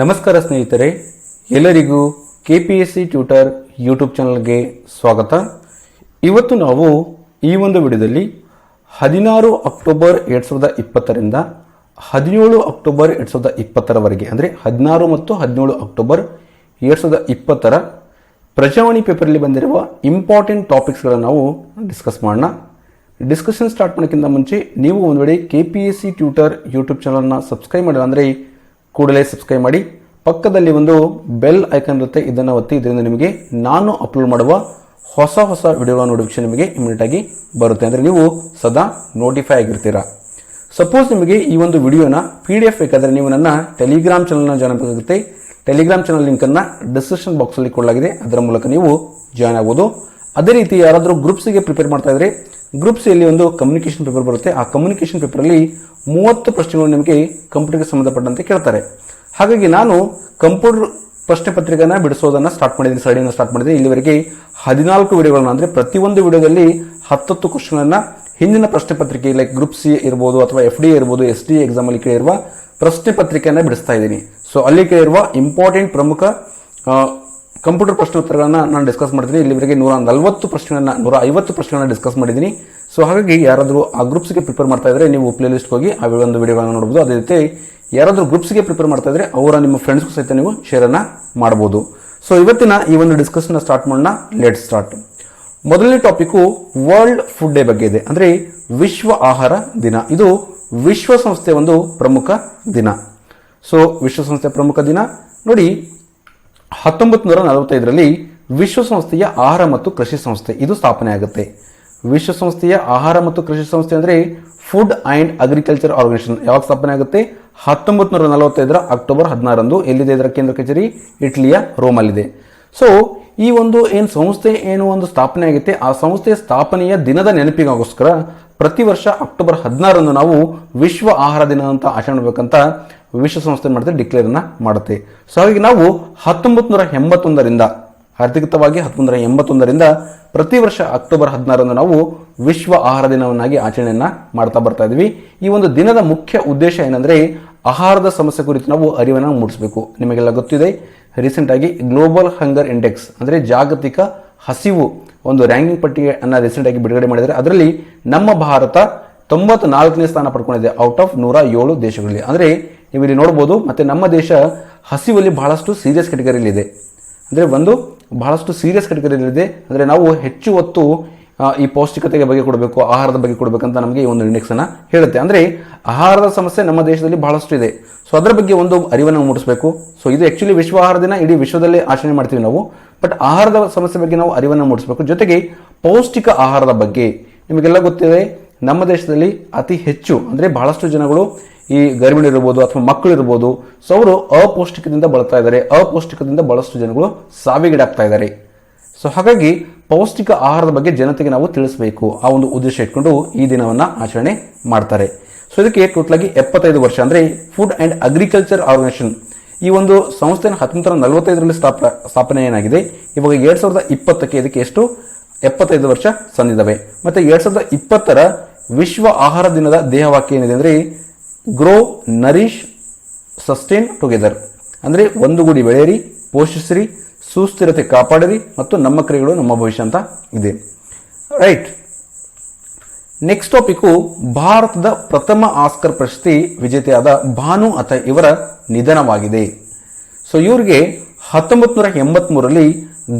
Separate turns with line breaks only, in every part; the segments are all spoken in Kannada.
ನಮಸ್ಕಾರ ಸ್ನೇಹಿತರೆ, ಎಲ್ಲರಿಗೂ K P S C tutor YouTube ಚಾನಲ್ಗೆ ಸ್ವಾಗತ. ಇವತ್ತು ನಾವು ಈ ಒಂದು ವಿಡಿಯೋದಲ್ಲಿ ಹದಿನಾರು ಅಕ್ಟೋಬರ್ ಎರಡು ಸಾವಿರದ ಇಪ್ಪತ್ತರಿಂದ ಹದಿನೇಳು ಅಕ್ಟೋಬರ್ ಎರಡು ಸಾವಿರದ ಇಪ್ಪತ್ತರವರೆಗೆ ಅಂದರೆ ಹದಿನಾರು ಮತ್ತು ಹದಿನೇಳು ಅಕ್ಟೋಬರ್ ಎರಡು ಸಾವಿರದ ಇಪ್ಪತ್ತರ ಪ್ರಜಾವಾಣಿ ಪೇಪರಲ್ಲಿ ಬಂದಿರುವ ಇಂಪಾರ್ಟೆಂಟ್ ಟಾಪಿಕ್ಸ್ಗಳನ್ನು ನಾವು ಡಿಸ್ಕಸ್ ಮಾಡೋಣ. ಡಿಸ್ಕಷನ್ ಸ್ಟಾರ್ಟ್ ಮಾಡೋಕ್ಕಿಂತ ಮುಂಚೆ ನೀವು ಒಂದು ವೇಳೆ K P S C tutor YouTube ಚಾನಲ್ನ ಸಬ್ಸ್ಕ್ರೈಬ್ ಮಾಡಿಲ್ಲ ಅಂದರೆ ಕೂಡಲೇ ಸಬ್ಸ್ಕ್ರೈಬ್ ಮಾಡಿ. ಪಕ್ಕದಲ್ಲಿ ಒಂದು ಬೆಲ್ ಐಕನ್ ಇರುತ್ತೆ, ಇದನ್ನು ಒತ್ತಿ, ಇದರಿಂದ ನಿಮಗೆ ನಾನು ಅಪ್ಲೋಡ್ ಮಾಡುವ ಹೊಸ ಹೊಸ ವಿಡಿಯೋಗಳ ನೋಟಿಫಿಕೇಶನ್ ನಿಮಗೆ ಇಮಿಡಿಯೇಟ್ ಆಗಿ ಬರುತ್ತೆ. ಅಂದರೆ ನೀವು ಸದಾ ನೋಟಿಫೈ ಆಗಿರ್ತೀರಾ. ಸಪೋಸ್ ನಿಮಗೆ ಈ ಒಂದು ವಿಡಿಯೋನ ಪಿ ಡಿ ಎಫ್ ಬೇಕಾದರೆ ನೀವು ನನ್ನ ಟೆಲಿಗ್ರಾಮ್ ಚಾನಲ್ನ ಜಾಯ್ನ್ ಆಗಬೇಕಾಗುತ್ತೆ. ಟೆಲಿಗ್ರಾಮ್ ಚಾನಲ್ ಲಿಂಕನ್ನು ಡಿಸ್ಕ್ರಿಪ್ಷನ್ ಬಾಕ್ಸಲ್ಲಿ ಕೊಡಲಾಗಿದೆ. ಅದರ ಮೂಲಕ ನೀವು ಜಾಯ್ನ್ ಆಗ್ಬೋದು. ಅದೇ ರೀತಿ ಯಾರಾದರೂ ಗ್ರೂಪ್ಸಿಗೆ ಪ್ರಿಪೇರ್ ಮಾಡ್ತಾ ಇದ್ರೆ ಗ್ರೂಪ್ಸ್ ಇಲ್ಲಿ ಒಂದು ಕಮ್ಯುನಿಕೇಷನ್ ಪೇಪರ್ ಬರುತ್ತೆ. ಆ ಕಮ್ಯುನಿಕೇಷನ್ ಪೇಪರಲ್ಲಿ ಮೂವತ್ತು ಪ್ರಶ್ನೆಗಳು ನಿಮಗೆ ಕಂಪ್ಯೂಟರ್ಗೆ ಸಂಬಂಧಪಟ್ಟಂತೆ ಕೇಳ್ತಾರೆ. ಹಾಗಾಗಿ ನಾನು ಕಂಪ್ಯೂಟರ್ ಪ್ರಶ್ನೆ ಪತ್ರಿಕೆಯನ್ನು ಬಿಡಿಸೋದನ್ನ ಸ್ಟಾರ್ಟ್ ಮಾಡಿದ್ದೀನಿ ಸ್ಟಡಿಯನ್ನು ಸ್ಟಾರ್ಟ್ ಮಾಡಿದ್ದೀನಿ. ಇಲ್ಲಿವರೆಗೆ ಹದಿನಾಲ್ಕು ವಿಡಿಯೋಗಳನ್ನ ಅಂದರೆ ಪ್ರತಿಯೊಂದು ವಿಡಿಯೋದಲ್ಲಿ ಹತ್ತತ್ತು ಕ್ವಶನ್ಗಳನ್ನ ಹಿಂದಿನ ಪ್ರಶ್ನೆ ಪತ್ರಿಕೆ ಲೈಕ್ ಗ್ರೂಪ್ ಸಿ ಇರ್ಬೋದು ಅಥವಾ ಎಫ್ ಡಿ ಇರ್ಬೋದು ಎಸ್ ಡಿ ಎಕ್ಸಾಮಲ್ಲಿ ಕೇಳಿರುವ ಪ್ರಶ್ನೆ ಪತ್ರಿಕೆಯನ್ನು ಬಿಡಿಸ್ತಾ ಇದ್ದೀನಿ. ಸೊ ಅಲ್ಲಿ ಕೇಳಿರುವ ಇಂಪಾರ್ಟೆಂಟ್ ಪ್ರಮುಖ ಕಂಪ್ಯೂಟರ್ ಪ್ರಶ್ನೆ ಉತ್ತರಗಳನ್ನ ನಾನು ಡಿಸ್ಕಸ್ ಮಾಡ್ತೀನಿ. ಇಲ್ಲಿವರೆಗೆ ನೂರ ನಲವತ್ತು ಪ್ರಶ್ನೆಗಳನ್ನು, ನೂರ ಐವತ್ತು ಪ್ರಶ್ನೆಗಳನ್ನು ಡಿಸ್ಕಸ್ ಮಾಡಿದ್ದೀನಿ. ಸೊ ಹಾಗಾಗಿ ಯಾರಾದರೂ ಆ ಗ್ರೂಪ್ಸ್ಗೆ ಪ್ರಿಪೇರ್ ಮಾಡ್ತಾ ಇದ್ರೆ ನೀವು ಪ್ಲೇ ಲಿಸ್ಟ್ ಹೋಗಿ ಆ ಒಂದು ವಿಡಿಯೋಗಳನ್ನು ನೋಡಬಹುದು ಅದೇ ರೀತಿ ಯಾರಾದರೂ ಗ್ರೂಪ್ಸ್ಗೆ ಪ್ರಿಪೇರ್ ಮಾಡ್ತಾ ಇದ್ರೆ ಅವರ ನಿಮ್ಮ ಫ್ರೆಂಡ್ಸ್ಗೂ ಸಹಿತ ನೀವು ಶೇರನ್ನು ಮಾಡಬಹುದು ಸೊ ಇವತ್ತಿನ ಈ ಒಂದು ಡಿಸ್ಕಷನ್ ಸ್ಟಾರ್ಟ್ ಮಾಡೋಣ. ಲೆಟ್ ಸ್ಟಾರ್ಟ್ ಮೊದಲನೇ ಟಾಪಿಕ್ ವರ್ಲ್ಡ್ ಫುಡ್ ಡೇ ಬಗ್ಗೆ ಇದೆ. ಅಂದ್ರೆ ವಿಶ್ವ ಆಹಾರ ದಿನ. ಇದು ವಿಶ್ವಸಂಸ್ಥೆಯ ಒಂದು ಪ್ರಮುಖ ದಿನ. ಸೊ ವಿಶ್ವಸಂಸ್ಥೆಯ ಪ್ರಮುಖ ದಿನ. ನೋಡಿ ಹತ್ತೊಂಬತ್ತು ನೂರ ನಲವತ್ತೈದರಲ್ಲಿ ವಿಶ್ವಸಂಸ್ಥೆಯ ಆಹಾರ ಮತ್ತು ಕೃಷಿ ಸಂಸ್ಥೆ ಇದು ಸ್ಥಾಪನೆ ಆಗುತ್ತೆ. ವಿಶ್ವಸಂಸ್ಥೆಯ ಆಹಾರ ಮತ್ತು ಕೃಷಿ ಸಂಸ್ಥೆ ಅಂದರೆ ಫುಡ್ ಆ್ಯಂಡ್ ಅಗ್ರಿಕಲ್ಚರ್ ಆರ್ಗನೈಸೇಷನ್ ಯಾವಾಗ ಸ್ಥಾಪನೆ ಆಗುತ್ತೆ? ಹತ್ತೊಂಬತ್ತು ನೂರ ನಲವತ್ತೈದರ ಅಕ್ಟೋಬರ್ ಹದಿನಾರಂದು ಎಲ್ಲಿದೆ ಇದರ ಕೇಂದ್ರ ಕಚೇರಿ? ಇಟಲಿಯ ರೋಮಲ್ಲಿದೆ. ಸೊ ಈ ಒಂದು ಏನು ಸಂಸ್ಥೆ ಏನು ಒಂದು ಸ್ಥಾಪನೆ ಆಗುತ್ತೆ? ಆ ಸಂಸ್ಥೆಯ ಸ್ಥಾಪನೆಯ ದಿನದ ನೆನಪಿಗೋಸ್ಕರ ಪ್ರತಿ ವರ್ಷ ಅಕ್ಟೋಬರ್ ಹದಿನಾರಂದು ನಾವು ವಿಶ್ವ ಆಹಾರ ದಿನ ಅಂತ ಆಚರಣೆ ಮಾಡಬೇಕಂತ ವಿಶ್ವಸಂಸ್ಥೆ ಮಾಡುತ್ತೆ ಡಿಕ್ಲೇರನ್ನು ಮಾಡುತ್ತೆ. ಸೊ ಹಾಗಾಗಿ ನಾವು ಹತ್ತೊಂಬತ್ತು ನೂರ ಎಂಬತ್ತೊಂದರಿಂದ ಅಧಿಕೃತವಾಗಿ ಹತ್ತೊಂಬತ್ತು ನೂರ ಎಂಬತ್ತೊಂದರಿಂದ ಪ್ರತಿ ವರ್ಷ ಅಕ್ಟೋಬರ್ ಹದಿನಾರರಂದು ನಾವು ವಿಶ್ವ ಆಹಾರ ದಿನವನ್ನಾಗಿ ಆಚರಣೆಯನ್ನು ಮಾಡ್ತಾ ಬರ್ತಾ ಇದ್ವಿ. ಈ ಒಂದು ದಿನದ ಮುಖ್ಯ ಉದ್ದೇಶ ಏನಂದರೆ ಆಹಾರದ ಸಮಸ್ಯೆ ಕುರಿತು ನಾವು ಅರಿವನ್ನು ಮೂಡಿಸಬೇಕು. ನಿಮಗೆಲ್ಲ ಗೊತ್ತಿದೆ ರೀಸೆಂಟಾಗಿ ಗ್ಲೋಬಲ್ ಹಂಗರ್ ಇಂಡೆಕ್ಸ್ ಅಂದರೆ ಜಾಗತಿಕ ಹಸಿವು ಒಂದು ರ್ಯಾಂಕಿಂಗ್ ಪಟ್ಟಿಯನ್ನು ರೀಸೆಂಟಾಗಿ ಬಿಡುಗಡೆ ಮಾಡಿದರೆ ಅದರಲ್ಲಿ ನಮ್ಮ ಭಾರತ ತೊಂಬತ್ ನಾಲ್ಕನೇ ಸ್ಥಾನ ಪಡ್ಕೊಂಡಿದೆ ಔಟ್ ಆಫ್ ನೂರ ಏಳು ದೇಶಗಳಲ್ಲಿ. ಅಂದ್ರೆ ನೀವು ಇಲ್ಲಿ ನೋಡ್ಬೋದು, ಮತ್ತು ನಮ್ಮ ದೇಶ ಹಸಿವಲ್ಲಿ ಬಹಳಷ್ಟು ಸೀರಿಯಸ್ ಕೆಟಗರಿಯಲ್ಲಿದೆ ಅಂದರೆ ಒಂದು, ಬಹಳಷ್ಟು ಸೀರಿಯಸ್ ಕೆಟಗರಿಯಲ್ಲಿದೆ ಅಂದರೆ ನಾವು ಹೆಚ್ಚು ಹೊತ್ತು ಈ ಪೌಷ್ಟಿಕತೆಗೆ ಬಗ್ಗೆ ಕೊಡಬೇಕು, ಆಹಾರದ ಬಗ್ಗೆ ಕೊಡಬೇಕಂತ ನಮಗೆ ಈ ಒಂದು ಇಂಡೆಕ್ಸನ್ನು ಹೇಳುತ್ತೆ. ಅಂದರೆ ಆಹಾರದ ಸಮಸ್ಯೆ ನಮ್ಮ ದೇಶದಲ್ಲಿ ಬಹಳಷ್ಟು ಇದೆ. ಸೊ ಅದರ ಬಗ್ಗೆ ಒಂದು ಅರಿವನ್ನು ಮೂಡಿಸಬೇಕು. ಸೊ ಇದು ಆ್ಯಕ್ಚುಲಿ ವಿಶ್ವ ಆಹಾರ ದಿನ, ಇಡೀ ವಿಶ್ವದಲ್ಲೇ ಆಚರಣೆ ಮಾಡ್ತೀವಿ ನಾವು. ಬಟ್ ಆಹಾರದ ಸಮಸ್ಯೆ ಬಗ್ಗೆ ನಾವು ಅರಿವನ್ನು ಮೂಡಿಸಬೇಕು. ಜೊತೆಗೆ ಪೌಷ್ಟಿಕ ಆಹಾರದ ಬಗ್ಗೆ ನಿಮಗೆಲ್ಲ ಗೊತ್ತಿದೆ, ನಮ್ಮ ದೇಶದಲ್ಲಿ ಅತಿ ಹೆಚ್ಚು, ಅಂದರೆ ಬಹಳಷ್ಟು ಜನಗಳು ಈ ಗರ್ಭಿಣಿ ಇರ್ಬೋದು ಅಥವಾ ಮಕ್ಕಳು ಇರ್ಬೋದು ಸೊ ಅವರು ಅಪೌಷ್ಟಿಕದಿಂದ ಬಳಲ್ತಾ ಇದ್ದಾರೆ. ಅಪೌಷ್ಟಿಕದಿಂದ ಬಹಳಷ್ಟು ಜನಗಳು ಸಾವಿಗೀಡಾಗ್ತಾ ಇದ್ದಾರೆ. ಸೊ ಹಾಗಾಗಿ ಪೌಷ್ಟಿಕ ಆಹಾರದ ಬಗ್ಗೆ ಜನತೆಗೆ ನಾವು ತಿಳಿಸಬೇಕು. ಆ ಒಂದು ಉದ್ದೇಶ ಇಟ್ಕೊಂಡು ಈ ದಿನವನ್ನು ಆಚರಣೆ ಮಾಡ್ತಾರೆ. ಸೊ ಇದಕ್ಕೆ ಟೋಟಲ್ ಆಗಿ ಎಪ್ಪತ್ತೈದು ವರ್ಷ ಅಂದರೆ ಫುಡ್ ಆ್ಯಂಡ್ ಅಗ್ರಿಕಲ್ಚರ್ ಆರ್ಗನೈಸೇಷನ್ ಈ ಒಂದು ಸಂಸ್ಥೆನ ಹತ್ತೊಂಬತ್ತು ನೂರ ನಲವತ್ತೈದರಲ್ಲಿ ಸ್ಥಾಪ, ಸ್ಥಾಪನೆ ಏನಾಗಿದೆ? ಇವಾಗ ಎರಡು ಸಾವಿರದ ಇಪ್ಪತ್ತಕ್ಕೆ ಇದಕ್ಕೆ ಎಷ್ಟು? ಎಪ್ಪತ್ತೈದು ವರ್ಷ ಸಂದಿದ್ದಾವೆ ಮತ್ತು ಎರಡು ಸಾವಿರದ ಇಪ್ಪತ್ತರ ವಿಶ್ವ ಆಹಾರ ದಿನದ ದೇಹವಾಕ್ಯ ಏನಿದೆ ಅಂದ್ರೆ ಗ್ರೋ ನರಿಷ್ ಸಸ್ಟೈನ್ ಟುಗೆದರ್ ಅಂದ್ರೆ ಒಂದು ಗುಡಿ ಬೆಳೆಯಿರಿ, ಪೋಷಿಸಿರಿ, ಸುಸ್ಥಿರತೆ ಕಾಪಾಡಿರಿ ಮತ್ತು ನಮ್ಮ ಕ್ರಿಯೆಗಳು ನಮ್ಮ ಭವಿಷ್ಯ ಅಂತ ಇದೆ. ರೈಟ್ ನೆಕ್ಸ್ಟ್ ಟಾಪಿಕ್ ಭಾರತದ ಪ್ರಥಮ ಆಸ್ಕರ್ ಪ್ರಶಸ್ತಿ ವಿಜೇತೆಯಾದ ಭಾನು ಅತ ಇವರ ನಿಧನವಾಗಿದೆ. ಸೊ ಇವರಿಗೆ ಹತ್ತೊಂಬತ್ತು ನೂರ ಎಂಬತ್ಮೂರರಲ್ಲಿ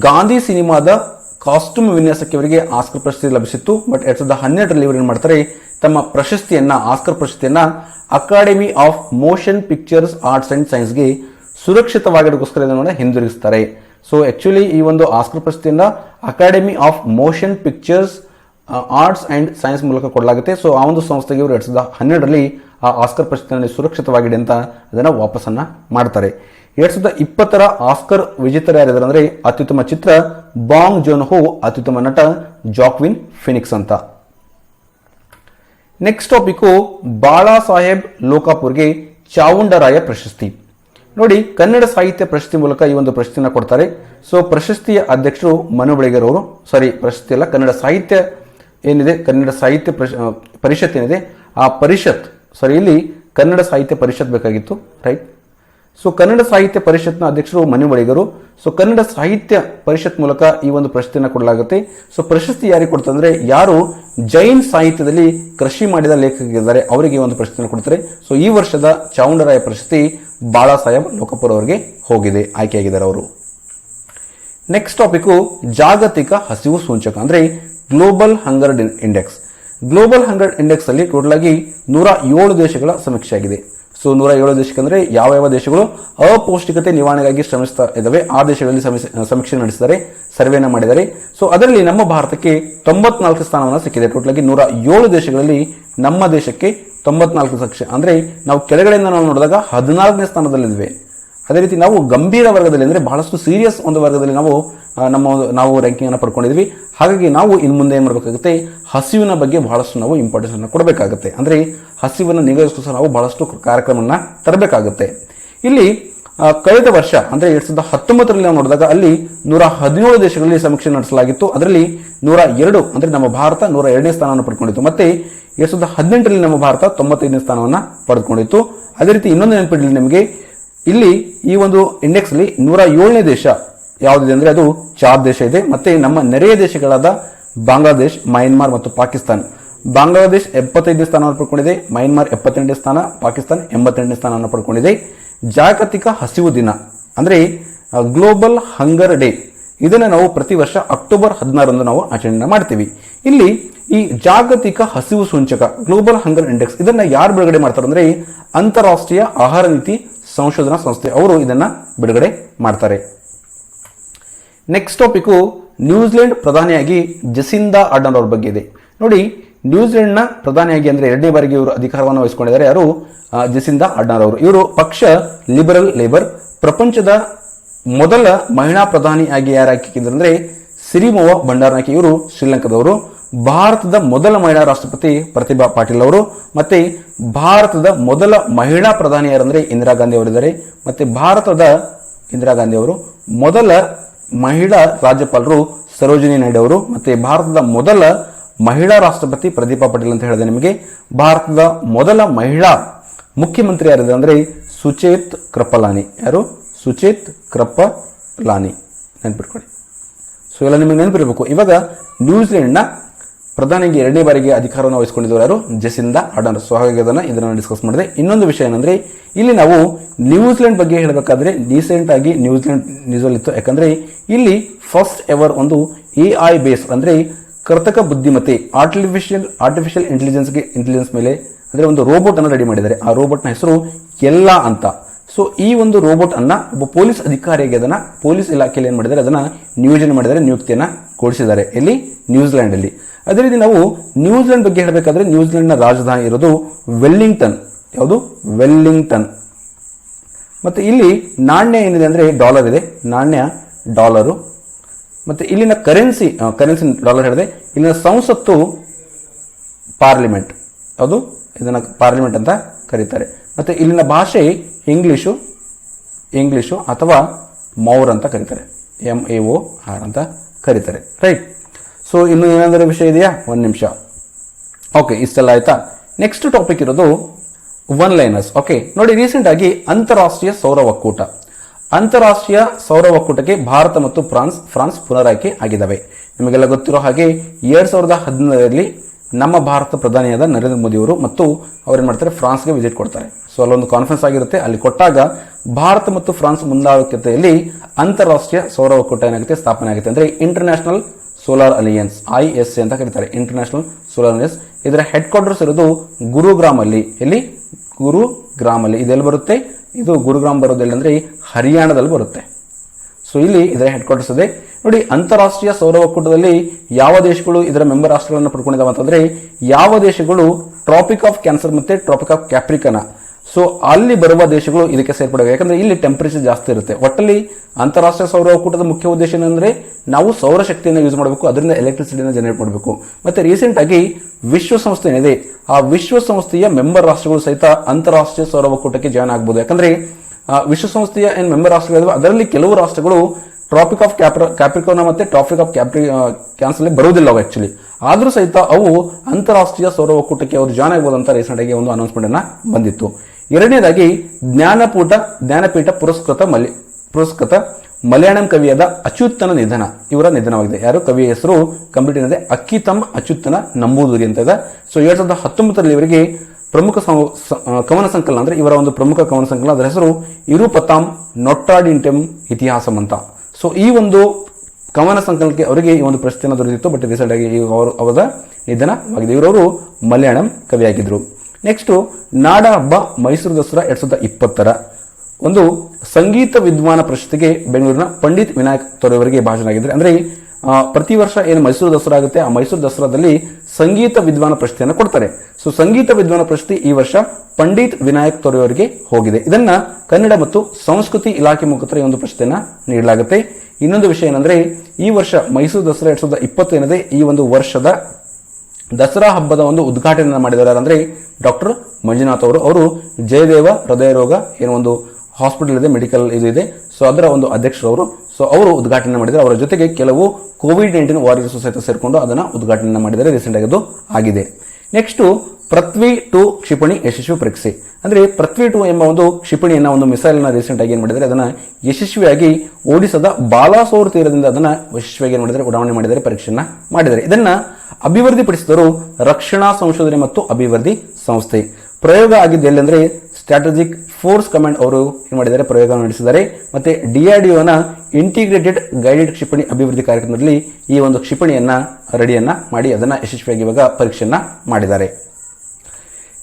ಗಾಂಧಿ ಸಿನಿಮಾದ ಕಾಸ್ಟ್ಯೂಮ್ ವಿನ್ಯಾಸಕ್ಕೆ ಇವರಿಗೆ ಆಸ್ಕರ್ ಪ್ರಶಸ್ತಿ ಲಭಿಸಿತ್ತು. ಬಟ್ ಎರಡ್ ಸಾವಿರದ ಹನ್ನೆರಡರಲ್ಲಿ ಇವರು ಏನು ಮಾಡ್ತಾರೆ ತಮ್ಮ ಪ್ರಶಸ್ತಿಯನ್ನ, ಆಸ್ಕರ್ ಪ್ರಶಸ್ತಿಯನ್ನ Academy of Motion Pictures Arts and ಸೈನ್ಸ್ಗೆ ಸುರಕ್ಷಿತವಾಗಿಡೋಸ್ಕರ ಇದನ್ನು ಹಿಂದಿರುಗಿಸ್ತಾರೆ. ಸೊ ಆ್ಯಕ್ಚುಲಿ ಈ ಒಂದು ಆಸ್ಕರ್ ಪ್ರಶಸ್ತಿಯನ್ನ academy of motion pictures arts and science ಮೂಲಕ ಕೊಡಲಾಗುತ್ತೆ. ಸೊ ಆ ಒಂದು ಸಂಸ್ಥೆಗೆ ಇವರು ಎರಡು ಸಾವಿರದ ಹನ್ನೆರಡರಲ್ಲಿ ಆ ಆಸ್ಕರ್ ಪ್ರಶಸ್ತಿಯನ್ನು ಸುರಕ್ಷಿತವಾಗಿಡಿ ಅಂತ ಅದನ್ನು ವಾಪಸ್ಸನ್ನು ಮಾಡ್ತಾರೆ. ಎರಡು ಸಾವಿರದ ಇಪ್ಪತ್ತರ ಆಸ್ಕರ್ ವಿಜೇತರು ಯಾರಿದ್ದಾರೆ ಅಂದರೆ ಅತ್ಯುತ್ತಮ ಚಿತ್ರ ಬಾಂಗ್ ಜೋನ್ ಹೋ, ಅತ್ಯುತ್ತಮ ನಟ ಜಾಕ್ವಿನ್ ಫಿನಿಕ್ಸ್ ಅಂತ. ನೆಕ್ಸ್ಟ್ ಟಾಪಿಕ್ಕು ಬಾಳಾ ಸಾಹೇಬ್ ಲೋಕಾಪುರ್ಗೆ ಚಾವುಂಡರಾಯ ಪ್ರಶಸ್ತಿ ನೋಡಿ, ಕನ್ನಡ ಸಾಹಿತ್ಯ ಪ್ರಶಸ್ತಿ ಮೂಲಕ ಈ ಒಂದು ಪ್ರಶಸ್ತಿಯನ್ನು ಕೊಡ್ತಾರೆ. ಸೊ ಪ್ರಶಸ್ತಿಯ ಅಧ್ಯಕ್ಷರು ಮನು ಅವರು ಸಾರಿ ಪ್ರಶಸ್ತಿ ಅಲ್ಲ, ಕನ್ನಡ ಸಾಹಿತ್ಯ ಏನಿದೆ? ಕನ್ನಡ ಸಾಹಿತ್ಯ ಪರಿಷತ್ ಏನಿದೆ? ಆ ಪರಿಷತ್ ಸಾರಿ ಇಲ್ಲಿ ಕನ್ನಡ ಸಾಹಿತ್ಯ ಪರಿಷತ್ ಬೇಕಾಗಿತ್ತು ರೈಟ್ ಸೊ ಕನ್ನಡ ಸಾಹಿತ್ಯ ಪರಿಷತ್ನ ಅಧ್ಯಕ್ಷರು ಮನು ಬಳಿಗರು ಸೊ ಕನ್ನಡ ಸಾಹಿತ್ಯ ಪರಿಷತ್ ಮೂಲಕ ಈ ಒಂದು ಪ್ರಶಸ್ತಿಯನ್ನು ಕೊಡಲಾಗುತ್ತೆ. ಸೊ ಪ್ರಶಸ್ತಿ ಯಾರಿಗೆ ಕೊಡ್ತಂದ್ರೆ ಯಾರು ಜೈನ್ ಸಾಹಿತ್ಯದಲ್ಲಿ ಕೃಷಿ ಮಾಡಿದ ಲೇಖಕರಿದ್ದಾರೆ. ಅವರಿಗೆ ಒಂದು ಪ್ರಶ್ನೆ ಕೊಡ್ತಾರೆ. ಸೊ ಈ ವರ್ಷದ ಚಾವುಂಡರಾಯ ಪ್ರಶಸ್ತಿ ಬಾಳಾ ಸಾಹೇಬ್ ಲೋಕಪುರ್ ಅವರಿಗೆ ಹೋಗಿದೆ. ಆಯ್ಕೆಯಾಗಿದ್ದಾರೆ ಅವರು. ನೆಕ್ಸ್ಟ್ ಟಾಪಿಕ್ ಜಾಗತಿಕ ಹಸಿವು ಸೂಚಕ ಅಂದ್ರೆ global hunger index global hunger index ಅಲ್ಲಿ ಟೋಟಲ್ ಆಗಿ ನೂರ ಏಳು ದೇಶಗಳ ಸಮೀಕ್ಷೆ ಆಗಿದೆ ಸೊ ನೂರ ಏಳು ದೇಶಕ್ಕೆ ಯಾವ ಯಾವ ದೇಶಗಳು ಅಪೌಷ್ಟಿಕತೆ ನಿವಾರಣೆಗಾಗಿ ಶ್ರಮಿಸ್ತಾ ಇದ್ದಾವೆ, ಆ ದೇಶಗಳಲ್ಲಿ ಸಮೀಕ್ಷೆ ನಡೆಸಿದ್ದಾರೆ, ಸರ್ವೆನ ಮಾಡಿದ್ದಾರೆ. ಸೊ ಅದರಲ್ಲಿ ನಮ್ಮ ಭಾರತಕ್ಕೆ ತೊಂಬತ್ನಾಲ್ಕು ಸ್ಥಾನವನ್ನು ಸಿಕ್ಕಿದೆ. ಟೋಟಲ್ ಆಗಿ ನೂರ ಏಳು ದೇಶಗಳಲ್ಲಿ ನಮ್ಮ ದೇಶಕ್ಕೆ ತೊಂಬತ್ನಾಲ್ಕು ಸಕ್ಷ ಅಂದರೆ ನಾವು ಕೆಳಗಡೆಯಿಂದ ನಾವು ನೋಡಿದಾಗ ಹದಿನಾಲ್ಕನೇ ಸ್ಥಾನದಲ್ಲಿದ್ವಿ. ಅದೇ ರೀತಿ ನಾವು ಗಂಭೀರ ವರ್ಗದಲ್ಲಿ ಅಂದರೆ ಬಹಳಷ್ಟು ಸೀರಿಯಸ್ ಒಂದು ವರ್ಗದಲ್ಲಿ ನಾವು ನಮ್ಮ ನಾವು ರ್ಯಾಂಕಿಂಗ್ ಅನ್ನು ಪಡ್ಕೊಂಡಿದ್ವಿ. ಹಾಗಾಗಿ ನಾವು ಇನ್ನು ಮುಂದೆ ಏನು ಮಾಡಬೇಕಾಗುತ್ತೆ? ಹಸಿವಿನ ಬಗ್ಗೆ ಬಹಳಷ್ಟು ನಾವು ಇಂಪಾರ್ಟೆನ್ಸ್ ಅನ್ನು ಕೊಡಬೇಕಾಗುತ್ತೆ. ಅಂದರೆ ಹಸಿವನ್ನು ಸಹ ನಾವು ಬಹಳಷ್ಟು ಕಾರ್ಯಕ್ರಮವನ್ನು ತರಬೇಕಾಗುತ್ತೆ. ಇಲ್ಲಿ ಕಳೆದ ವರ್ಷ, ಅಂದರೆ ಎರಡು ಸಾವಿರದ ಹತ್ತೊಂಬತ್ತರಲ್ಲಿ ನಾವು ನೋಡಿದಾಗ ಅಲ್ಲಿ ನೂರ ಹದಿನೇಳು ದೇಶಗಳಲ್ಲಿ ಸಮೀಕ್ಷೆ ನಡೆಸಲಾಗಿತ್ತು. ಅದರಲ್ಲಿ ನೂರ ಎರಡು, ಅಂದರೆ ನಮ್ಮ ಭಾರತ ನೂರ ಎರಡನೇ ಸ್ಥಾನವನ್ನು ಪಡ್ಕೊಂಡಿತ್ತು. ಮತ್ತೆ ಎರಡು ಸಾವಿರದ ಹದಿನೆಂಟರಲ್ಲಿ ನಮ್ಮ ಭಾರತ ತೊಂಬತ್ತೈದನೇ ಸ್ಥಾನವನ್ನು ಪಡೆದುಕೊಂಡಿತ್ತು ಅದೇ ರೀತಿ ಇನ್ನೊಂದು ನೆನಪಿಡಲಿ ನಿಮಗೆ ಇಲ್ಲಿ ಈ ಒಂದು ಇಂಡೆಕ್ಸ್ ಅಲ್ಲಿ ನೂರ ಏಳನೇ ದೇಶ ಯಾವುದಿದೆ ಅಂದ್ರೆ ಅದು ಚಾರ್ ದೇಶ ಇದೆ. ಮತ್ತೆ ನಮ್ಮ ನೆರೆಯ ದೇಶಗಳಾದ ಬಾಂಗ್ಲಾದೇಶ್, ಮಯನ್ಮಾರ್ ಮತ್ತು ಪಾಕಿಸ್ತಾನ್. ಬಾಂಗ್ಲಾದೇಶ್ ಎಪ್ಪತ್ತೈದನೇ ಸ್ಥಾನವನ್ನು ಪಡ್ಕೊಂಡಿದೆ. ಮಯನ್ಮಾರ್ ಎಪ್ಪತ್ತೆಂಟನೇ ಸ್ಥಾನ, ಪಾಕಿಸ್ತಾನ್ ಎಂಬತ್ತೆಂಟನೇ ಸ್ಥಾನವನ್ನು ಪಡ್ಕೊಂಡಿದೆ. ಜಾಗತಿಕ ಹಸಿವು ದಿನ ಅಂದ್ರೆ ಗ್ಲೋಬಲ್ ಹಂಗರ್ ಡೇ ಇದನ್ನು ನಾವು ಪ್ರತಿ ವರ್ಷ ಅಕ್ಟೋಬರ್ ಹದಿನಾರರಂದು ನಾವು ಆಚರಣೆ ಮಾಡ್ತೀವಿ. ಇಲ್ಲಿ ಈ ಜಾಗತಿಕ ಹಸಿವು ಸೂಚಕ ಗ್ಲೋಬಲ್ ಹಂಗರ್ ಇಂಡೆಕ್ಸ್ ಇದನ್ನ ಯಾರು ಬಿಡುಗಡೆ ಮಾಡ್ತಾರೆ ಅಂದ್ರೆ, ಅಂತಾರಾಷ್ಟ್ರೀಯ ಆಹಾರ ನೀತಿ ಸಂಶೋಧನಾ ಸಂಸ್ಥೆ ಅವರು ಇದನ್ನ ಬಿಡುಗಡೆ ಮಾಡ್ತಾರೆ. ನೆಕ್ಸ್ಟ್ ಟಾಪಿಕ್ ನ್ಯೂಜಿಲೆಂಡ್ ಪ್ರಧಾನಿಯಾಗಿ ಜಸಿಂದಾ ಆರ್ಡನ್ ಅವ್ರ ಬಗ್ಗೆ ಇದೆ. ನೋಡಿ ನ್ಯೂಜಿಲೆಂಡ್ನ ಪ್ರಧಾನಿಯಾಗಿ ಅಂದ್ರೆ ಎರಡನೇ ಬಾರಿಗೆ ಇವರು ಅಧಿಕಾರವನ್ನು ವಹಿಸಿಕೊಂಡಿದ್ದಾರೆ. ಯಾರು? ಜಸಿಂದಾ ಆರ್ಡನ್ ಅವರು ಇವರು ಪಕ್ಷ ಲಿಬರಲ್ ಲೇಬರ್ ಪ್ರಪಂಚದ ಮೊದಲ ಮಹಿಳಾ ಪ್ರಧಾನಿಯಾಗಿ ಯಾರು ಹಾಕಿದ್ರು ಅಂದ್ರೆ ಸಿರಿಮೋವ ಭಂಡಾರನಾಕಿ ಇವರು ಶ್ರೀಲಂಕಾದವರು. ಭಾರತದ ಮೊದಲ ಮಹಿಳಾ ರಾಷ್ಟ್ರಪತಿ ಪ್ರತಿಭಾ ಪಾಟೀಲ್ ಅವರು ಮತ್ತೆ ಭಾರತದ ಮೊದಲ ಮಹಿಳಾ ಪ್ರಧಾನಿ ಯಾರಂದ್ರೆ ಇಂದಿರಾ ಗಾಂಧಿ ಅವರಿದ್ದಾರೆ ಮತ್ತೆ ಭಾರತದ ಇಂದಿರಾ ಗಾಂಧಿ ಅವರು, ಮೊದಲ ಮಹಿಳಾ ರಾಜ್ಯಪಾಲರು ಸರೋಜಿನಿ ನಾಯ್ಡು ಅವರು, ಮತ್ತೆ ಭಾರತದ ಮೊದಲ ಮಹಿಳಾ ರಾಷ್ಟ್ರಪತಿ ಪ್ರದೀಪಾ ಪಟೇಲ್ ಅಂತ ಹೇಳಿದೆ ನಿಮಗೆ ಭಾರತದ ಮೊದಲ ಮಹಿಳಾ ಮುಖ್ಯಮಂತ್ರಿ ಯಾರಿದ್ದಾರೆ ಅಂದ್ರೆ ಸುಚೇತ್ ಕೃಪಲಾನಿ. ಯಾರು? ಸುಚೇತ್ ಕೃಪಲಾನಿ. ನೆನ್ಪಿಟ್ಕೊಳ್ಳಿ. ಸೊ ಎಲ್ಲ ನಿಮಗೆ ನೆನಪಿರಬೇಕು. ಇವಾಗ ನ್ಯೂಜಿಲೆಂಡ್ನ ಪ್ರಧಾನಿಗೆ ಎರಡನೇ ಬಾರಿಗೆ ಅಧಿಕಾರವನ್ನು ವಹಿಸಿಕೊಂಡಿದ್ದವರು ಯಾರು? ಜೆಸಿಂದ ಅಡನ್ ಸೊ ಹಾಗಾಗಿ ಅದನ್ನು ಇದನ್ನು ಡಿಸ್ಕಸ್ ಮಾಡಿದೆ. ಇನ್ನೊಂದು ವಿಷಯ ಏನಂದ್ರೆ, ಇಲ್ಲಿ ನಾವು ನ್ಯೂಜಿಲೆಂಡ್ ಬಗ್ಗೆ ಹೇಳಬೇಕಾದ್ರೆ ರೀಸೆಂಟ್ ಆಗಿ ನ್ಯೂಜಿಲೆಂಡ್ ನ್ಯೂಸಲ್ಲಿ ಇತ್ತು. ಯಾಕಂದ್ರೆ ಇಲ್ಲಿ ಫಸ್ಟ್ ಎವರ್ ಒಂದು ಎ ಐ ಬೇಸ್ ಅಂದ್ರೆ ಕೃತಕ ಬುದ್ಧಿಮತ್ತೆ ಆರ್ಟಿಫಿಷಿಯಲ್ ಆರ್ಟಿಫಿಷಿಯಲ್ ಇಂಟೆಲಿಜೆನ್ಸ್ಗೆ ಇಂಟೆಲಿಜೆನ್ಸ್ ಮೇಲೆ, ಅಂದ್ರೆ ಒಂದು ರೋಬೋಟ್ ಅನ್ನು ರೆಡಿ ಮಾಡಿದ್ದಾರೆ. ಆ ರೋಬೋಟ್ನ ಹೆಸರು ಎಲ್ಲಾ ಅಂತ. ಸೊ ಈ ಒಂದು ರೋಬೋಟ್ ಅನ್ನ ಒಬ್ಬ ಪೊಲೀಸ್ ಅಧಿಕಾರಿಯಾಗಿ ಅದನ್ನ ಪೊಲೀಸ್ ಇಲಾಖೆಯಲ್ಲಿ ಏನ್ ಮಾಡಿದ್ದಾರೆ? ಅದನ್ನ ನಿಯೋಜನೆ ಮಾಡಿದ್ದಾರೆ, ನಿಯುಕ್ತಿಯನ್ನ ಕೊಡಿಸಿದ್ದಾರೆ. ಎಲ್ಲಿ? ನ್ಯೂಜಿಲೆಂಡ್ ಅಲ್ಲಿ ಅದೇ ರೀತಿ ನಾವು ನ್ಯೂಜಿಲೆಂಡ್ ಬಗ್ಗೆ ಹೇಳಬೇಕಾದ್ರೆ ನ್ಯೂಜಿಲೆಂಡ್ನ ರಾಜಧಾನಿ ಇರೋದು ವೆಲ್ಲಿಂಗ್ಟನ್. ಯಾವುದು? ವೆಲ್ಲಿಂಗ್ಟನ್. ಮತ್ತೆ ಇಲ್ಲಿ ನಾಣ್ಯ ಏನಿದೆ ಅಂದ್ರೆ ಡಾಲರ್ ಇದೆ. ನಾಣ್ಯ, ಡಾಲರು. ಮತ್ತೆ ಇಲ್ಲಿನ ಕರೆನ್ಸಿ ಕರೆನ್ಸಿ ಡಾಲರ್ ಹೇಳಿದೆ. ಇಲ್ಲಿನ ಸಂಸತ್ತು ಪಾರ್ಲಿಮೆಂಟ್. ಯಾವುದು? ಇದನ್ನ ಪಾರ್ಲಿಮೆಂಟ್ ಅಂತ ಕರೀತಾರೆ. ಮತ್ತೆ ಇಲ್ಲಿನ ಭಾಷೆ ಇಂಗ್ಲಿಷು ಇಂಗ್ಲಿಷು ಅಥವಾ ಮೌರ್ ಅಂತ ಕರೀತಾರೆ. ಎಂ ಎ ಒ ಆರ್ ಅಂತ. ಕರೀತಾರೆ. ರೈಟ್ ಸೊ ಇನ್ನು ಏನಾದರೂ ವಿಷಯ ಇದೆಯಾ? ಒಂದು ನಿಮಿಷ. ಓಕೆ ಇಷ್ಟೆಲ್ಲ ಆಯ್ತಾ? ನೆಕ್ಸ್ಟ್ ಟಾಪಿಕ್ ಇರೋದು ಒನ್ ಲೈನರ್ಸ್ ಓಕೆ ನೋಡಿ ರೀಸೆಂಟ್ ಆಗಿ ಅಂತಾರಾಷ್ಟ್ರೀಯ ಸೌರ ಒಕ್ಕೂಟ. ಅಂತಾರಾಷ್ಟ್ರೀಯ ಸೌರ ಒಕ್ಕೂಟಕ್ಕೆ ಭಾರತ ಮತ್ತು ಫ್ರಾನ್ಸ್ ಫ್ರಾನ್ಸ್ ಪುನರಾಯ್ಕೆ ಆಗಿದ್ದಾವೆ. ನಿಮಗೆಲ್ಲ ಗೊತ್ತಿರೋ ಹಾಗೆ ಎರಡು ಸಾವಿರದ ಹದಿನೈದರಲ್ಲಿ ನಮ್ಮ ಭಾರತ ಪ್ರಧಾನಿಯಾದ ನರೇಂದ್ರ ಮೋದಿ ಅವರು ಮತ್ತು ಏನು ಮಾಡ್ತಾರೆ? ಫ್ರಾನ್ಸ್ಗೆ ವಿಸಿಟ್ ಕೊಡ್ತಾರೆ. ಸೊ ಅಲ್ಲೊಂದು ಕಾನ್ಫರೆನ್ಸ್ ಆಗಿರುತ್ತೆ. ಅಲ್ಲಿ ಕೊಟ್ಟಾಗ ಭಾರತ ಮತ್ತು ಫ್ರಾನ್ಸ್ ಮುಂದಾಳುಕತೆಯಲ್ಲಿ ಅಂತಾರಾಷ್ಟ್ರೀಯ ಸೌರ ಒಕ್ಕೂಟ ಏನಾಗುತ್ತೆ? ಸ್ಥಾಪನೆ ಆಗುತ್ತೆ ಅಂದ್ರೆ International Solar Alliance I S ಅಂತ ಕರೀತಾರೆ. ಇಂಟರ್ನ್ಯಾಷನಲ್ ಸೋಲಾರ್ ಅಲಿಯನ್ಸ್ ಇದರ ಹೆಡ್ ಕ್ವಾರ್ಟರ್ಸ್ ಇರೋದು ಗುರುಗ್ರಾಮ್ ಅಲ್ಲಿ ಎಲ್ಲಿ? ಗುರುಗ್ರಾಮ್ ಅಲ್ಲಿ ಇದೆಲ್ಲಿ ಬರುತ್ತೆ? ಇದು ಗುರುಗ್ರಾಮ್ ಬರೋದಿಲ್ಲ ಅಂದ್ರೆ ಹರಿಯಾಣದಲ್ಲಿ ಬರುತ್ತೆ. ಸೊ ಇಲ್ಲಿ ಇದರ ಹೆಡ್ ಕ್ವಾರ್ಟರ್ಸ್ ಇದೆ. ನೋಡಿ, ಅಂತಾರಾಷ್ಟ್ರೀಯ ಸೌರ ಒಕ್ಕೂಟದಲ್ಲಿ ಯಾವ ದೇಶಗಳು ಇದರ ಮೆಂಬರ್ ರಾಷ್ಟ್ರಗಳನ್ನು ಪಡ್ಕೊಂಡಿದ್ದಾವೆ ಅಂತಂದ್ರೆ ಯಾವ ದೇಶಗಳು ಟ್ರಾಪಿಕ್ ಆಫ್ ಕ್ಯಾನ್ಸರ್ ಮತ್ತೆ ಟ್ರಾಪಿಕ್ ಆಫ್ ಕ್ಯಾಪ್ರಿಕನ ಸೊ ಅಲ್ಲಿ ಬರುವ ದೇಶಗಳು ಇದಕ್ಕೆ ಸೇರ್ಪಡೆ ಯಾಕಂದ್ರೆ ಇಲ್ಲಿ ಟೆಂಪರೇಚರ್ ಜಾಸ್ತಿ ಇರುತ್ತೆ. ಒಟ್ಟಲ್ಲಿ ಅಂತಾರಾಷ್ಟ್ರೀಯ ಸೌರ ಒಕ್ಕೂಟದ ಮುಖ್ಯ ಉದ್ದೇಶ ಏನಂದ್ರೆ ನಾವು ಸೌರಶಕ್ತಿಯನ್ನು ಯೂಸ್ ಮಾಡಬೇಕು, ಅದರಿಂದ ಎಲೆಕ್ಟ್ರಿಸಿಟಿಯನ್ನು ಜನರೇಟ್ ಮಾಡಬೇಕು. ಮತ್ತೆ ರೀಸೆಂಟ್ ಆಗಿ ವಿಶ್ವಸಂಸ್ಥೆ ಏನಿದೆ, ಆ ವಿಶ್ವಸಂಸ್ಥೆಯ ಮೆಂಬರ್ ರಾಷ್ಟ್ರಗಳು ಸಹಿತ ಅಂತಾರಾಷ್ಟ್ರೀಯ ಸೌರ ಒಕ್ಕೂಟಕ್ಕೆ ಜಾಯ್ನ್ ಆಗಬಹುದು ಯಾಕಂದ್ರೆ ವಿಶ್ವಸಂಸ್ಥೆಯ ಏನು ಮೆಂಬರ್ ರಾಷ್ಟ್ರಗಳಿವೆ ಅದರಲ್ಲಿ ಕೆಲವು ರಾಷ್ಟ್ರಗಳು ಟ್ರಾಪಿಕ್ ಆಫ್ ಕ್ಯಾಪ್ರ ಕ್ಯಾಪ್ರಿಕೋನ ಮತ್ತೆ ಟ್ರಾಪಿಕ್ ಆಫ್ ಕ್ಯಾಪ್ರಿ ಕ್ಯಾನ್ಸಲ್ ಬರುವುದಿಲ್ಲ ಅವು ಆಕ್ಚುಲಿ ಆದರೂ ಸಹಿತ ಅವು ಅಂತಾರಾಷ್ಟ್ರೀಯ ಸೌರ ಒಕ್ಕೂಟಕ್ಕೆ ಅವರು ಜಾಯ್ನ್ ಆಗ್ಬೋದು ಅಂತ ರೀಸೆಂಟ್ ಆಗಿ ಒಂದು ಅನೌನ್ಸ್ಮೆಂಟ್ ಅನ್ನ ಬಂದಿತ್ತು. ಎರಡನೇದಾಗಿ ಜ್ಞಾನಪೂಟ, ಜ್ಞಾನಪೀಠ ಪುರಸ್ಕೃತ ಮಲಿ ಪುರಸ್ಕೃತ ಮಲಯಾಳಂ ಕವಿಯಾದ ಅಚ್ಯುತನ ನಿಧನ. ಇವರ ನಿಧನವಾಗಿದೆ. ಯಾರು? ಕವಿಯ ಹೆಸರು ಕಂಪ್ಲೀಟ್ ಏನಿದೆ ಅಕ್ಕಿತಮ್ ಅಚ್ಯುತನ ನಂಬೂದೂರಿ ಅಂತ ಇದೆ. ಸೊ ಎರಡ್ ಸಾವಿರದ ಹತ್ತೊಂಬತ್ತರಲ್ಲಿ ಇವರಿಗೆ ಪ್ರಮುಖ ಕವನ ಸಂಕಲನ ಅಂದ್ರೆ ಇವರ ಒಂದು ಪ್ರಮುಖ ಕವನ ಸಂಕಲನ. ಅದರ ಹೆಸರು ಇರುಪತಾಂ ನೊಟ್ಟಾಡಿಂಟೆಂ ಇತಿಹಾಸಂ ಅಂತ. ಸೊ ಈ ಒಂದು ಕವನ ಸಂಕಲನಕ್ಕೆ ಅವರಿಗೆ ಈ ಒಂದು ಪ್ರಶ್ನೆಯನ್ನು ದೊರೆತಿತ್ತು. ಬಟ್ ರೀಸೆಂಟ್ ಆಗಿ ಅವರ ನಿಧನವಾಗಿದೆ. ಇವರವರು ಮಲಯಾಳಂ ಕವಿಯಾಗಿದ್ದರು ನೆಕ್ಸ್ಟ್ ನಾಡ ಹಬ್ಬ ಮೈಸೂರು ದಸರಾ ಎರಡು ಸಾವಿರದ ಇಪ್ಪತ್ತರ. ಒಂದು ಸಂಗೀತ ವಿದ್ವಾನ ಪ್ರಶಸ್ತಿಗೆ ಬೆಂಗಳೂರಿನ ಪಂಡಿತ್ ವಿನಾಯಕ್ ತೊರೆಯವರಿಗೆ ಭಾಷಣ ಆಗಿದ್ದಾರೆ. ಅಂದರೆ ಪ್ರತಿ ವರ್ಷ ಏನು ಮೈಸೂರು ದಸರಾ ಆಗುತ್ತೆ, ಆ ಮೈಸೂರು ದಸರಾದಲ್ಲಿ ಸಂಗೀತ ವಿದ್ವಾನ ಪ್ರಶಸ್ತಿಯನ್ನು ಕೊಡ್ತಾರೆ. ಸೊ ಸಂಗೀತ ವಿದ್ವಾನ ಪ್ರಶಸ್ತಿ ಈ ವರ್ಷ ಪಂಡಿತ್ ವಿನಾಯಕ್ ತೊರೆಯವರಿಗೆ ಹೋಗಿದೆ. ಇದನ್ನ ಕನ್ನಡ ಮತ್ತು ಸಂಸ್ಕೃತಿ ಇಲಾಖೆ ಮುಖಾಂತರ ಈ ಒಂದು ಪ್ರಶಸ್ತಿಯನ್ನು ನೀಡಲಾಗುತ್ತೆ. ಇನ್ನೊಂದು ವಿಷಯ ಏನಂದ್ರೆ, ಈ ವರ್ಷ ಮೈಸೂರು ದಸರಾ ಎರಡ್ ಸಾವಿರದ ಈ ಒಂದು ವರ್ಷದ ದಸರಾ ಹಬ್ಬದ ಒಂದು ಉದ್ಘಾಟನೆ ಮಾಡಿದ್ದಾರೆ ಅಂದ್ರೆ ಡಾಕ್ಟರ್ ಮಂಜುನಾಥ್ ಅವರು. ಅವರು ಜಯದೇವ ಹೃದಯ ರೋಗ ಏನೋ ಒಂದು ಹಾಸ್ಪಿಟಲ್ ಇದೆ ಮೆಡಿಕಲ್ ಇದು ಇದೆ. ಸೊ ಅದರ ಒಂದು ಅಧ್ಯಕ್ಷರು ಅಧ್ಯಕ್ಷರವರು ಸೊ ಅವರು ಉದ್ಘಾಟನೆ ಮಾಡಿದ್ದಾರೆ. ಅವರ ಜೊತೆಗೆ ಕೆಲವು ಕೋವಿಡ್ ನೈನ್ಟೀನ್ ವಾರಿಯರ್ಸ್ ಸಹಿತ ಸೇರಿಕೊಂಡು ಅದನ್ನು ಉದ್ಘಾಟನೆ ಮಾಡಿದ್ದಾರೆ. ರೀಸೆಂಟ್ ಆಗಿ ಆಗಿದೆ. ನೆಕ್ಸ್ಟ್ ಪೃಥ್ವಿ ಟು ಕ್ಷಿಪಣಿ ಯಶಸ್ವಿ ಪರೀಕ್ಷೆ ಅಂದ್ರೆ ಪೃಥ್ವಿ ಟು ಎಂಬ ಒಂದು ಕ್ಷಿಪಣಿಯನ್ನ, ಒಂದು ಮಿಸೈಲ್ ರೀಸೆಂಟಾಗಿ ರೀಸೆಂಟ್ ಆಗಿ ಅದನ್ನು ಯಶಸ್ವಿಯಾಗಿ ಓಡಿಸದ ಬಾಲಾಸೋರ್ ತೀರದಿಂದ ಅದನ್ನ ಯಶಸ್ವಿಯಾಗಿ ಏನು ಮಾಡಿದರೆ ಉಡಾವಣೆ ಮಾಡಿದರೆ ಪರೀಕ್ಷೆಯನ್ನು ಮಾಡಿದರೆ ಇದನ್ನ ಅಭಿವೃದ್ಧಿಪಡಿಸಿದರು ರಕ್ಷಣಾ ಸಂಶೋಧನೆ ಮತ್ತು ಅಭಿವೃದ್ಧಿ ಸಂಸ್ಥೆ. ಪ್ರಯೋಗ ಆಗಿದ್ದು ಎಲ್ಲೆಂದರೆ ಸ್ಟ್ರಾಟಜಿಕ್ ಫೋರ್ಸ್ ಕಮಾಂಡ್ ಅವರು ಏನು ಮಾಡಿದ್ದಾರೆ, ಪ್ರಯೋಗ ನಡೆಸಿದ್ದಾರೆ. ಮತ್ತೆ ಒನ ಇಂಟಿಗ್ರೇಟೆಡ್ ಗೈಡೆಡ್ ಕ್ಷಿಪಣಿ ಅಭಿವೃದ್ಧಿ ಕಾರ್ಯಕ್ರಮದಲ್ಲಿ ಈ ಒಂದು ಕ್ಷಿಪಣಿಯನ್ನ, ರೆಡಿಯನ್ನ ಮಾಡಿ, ಅದನ್ನ ಯಶಸ್ವಿಯಾಗಿ ಇವಾಗ ಪರೀಕ್ಷೆಯನ್ನು ಮಾಡಿದ್ದಾರೆ.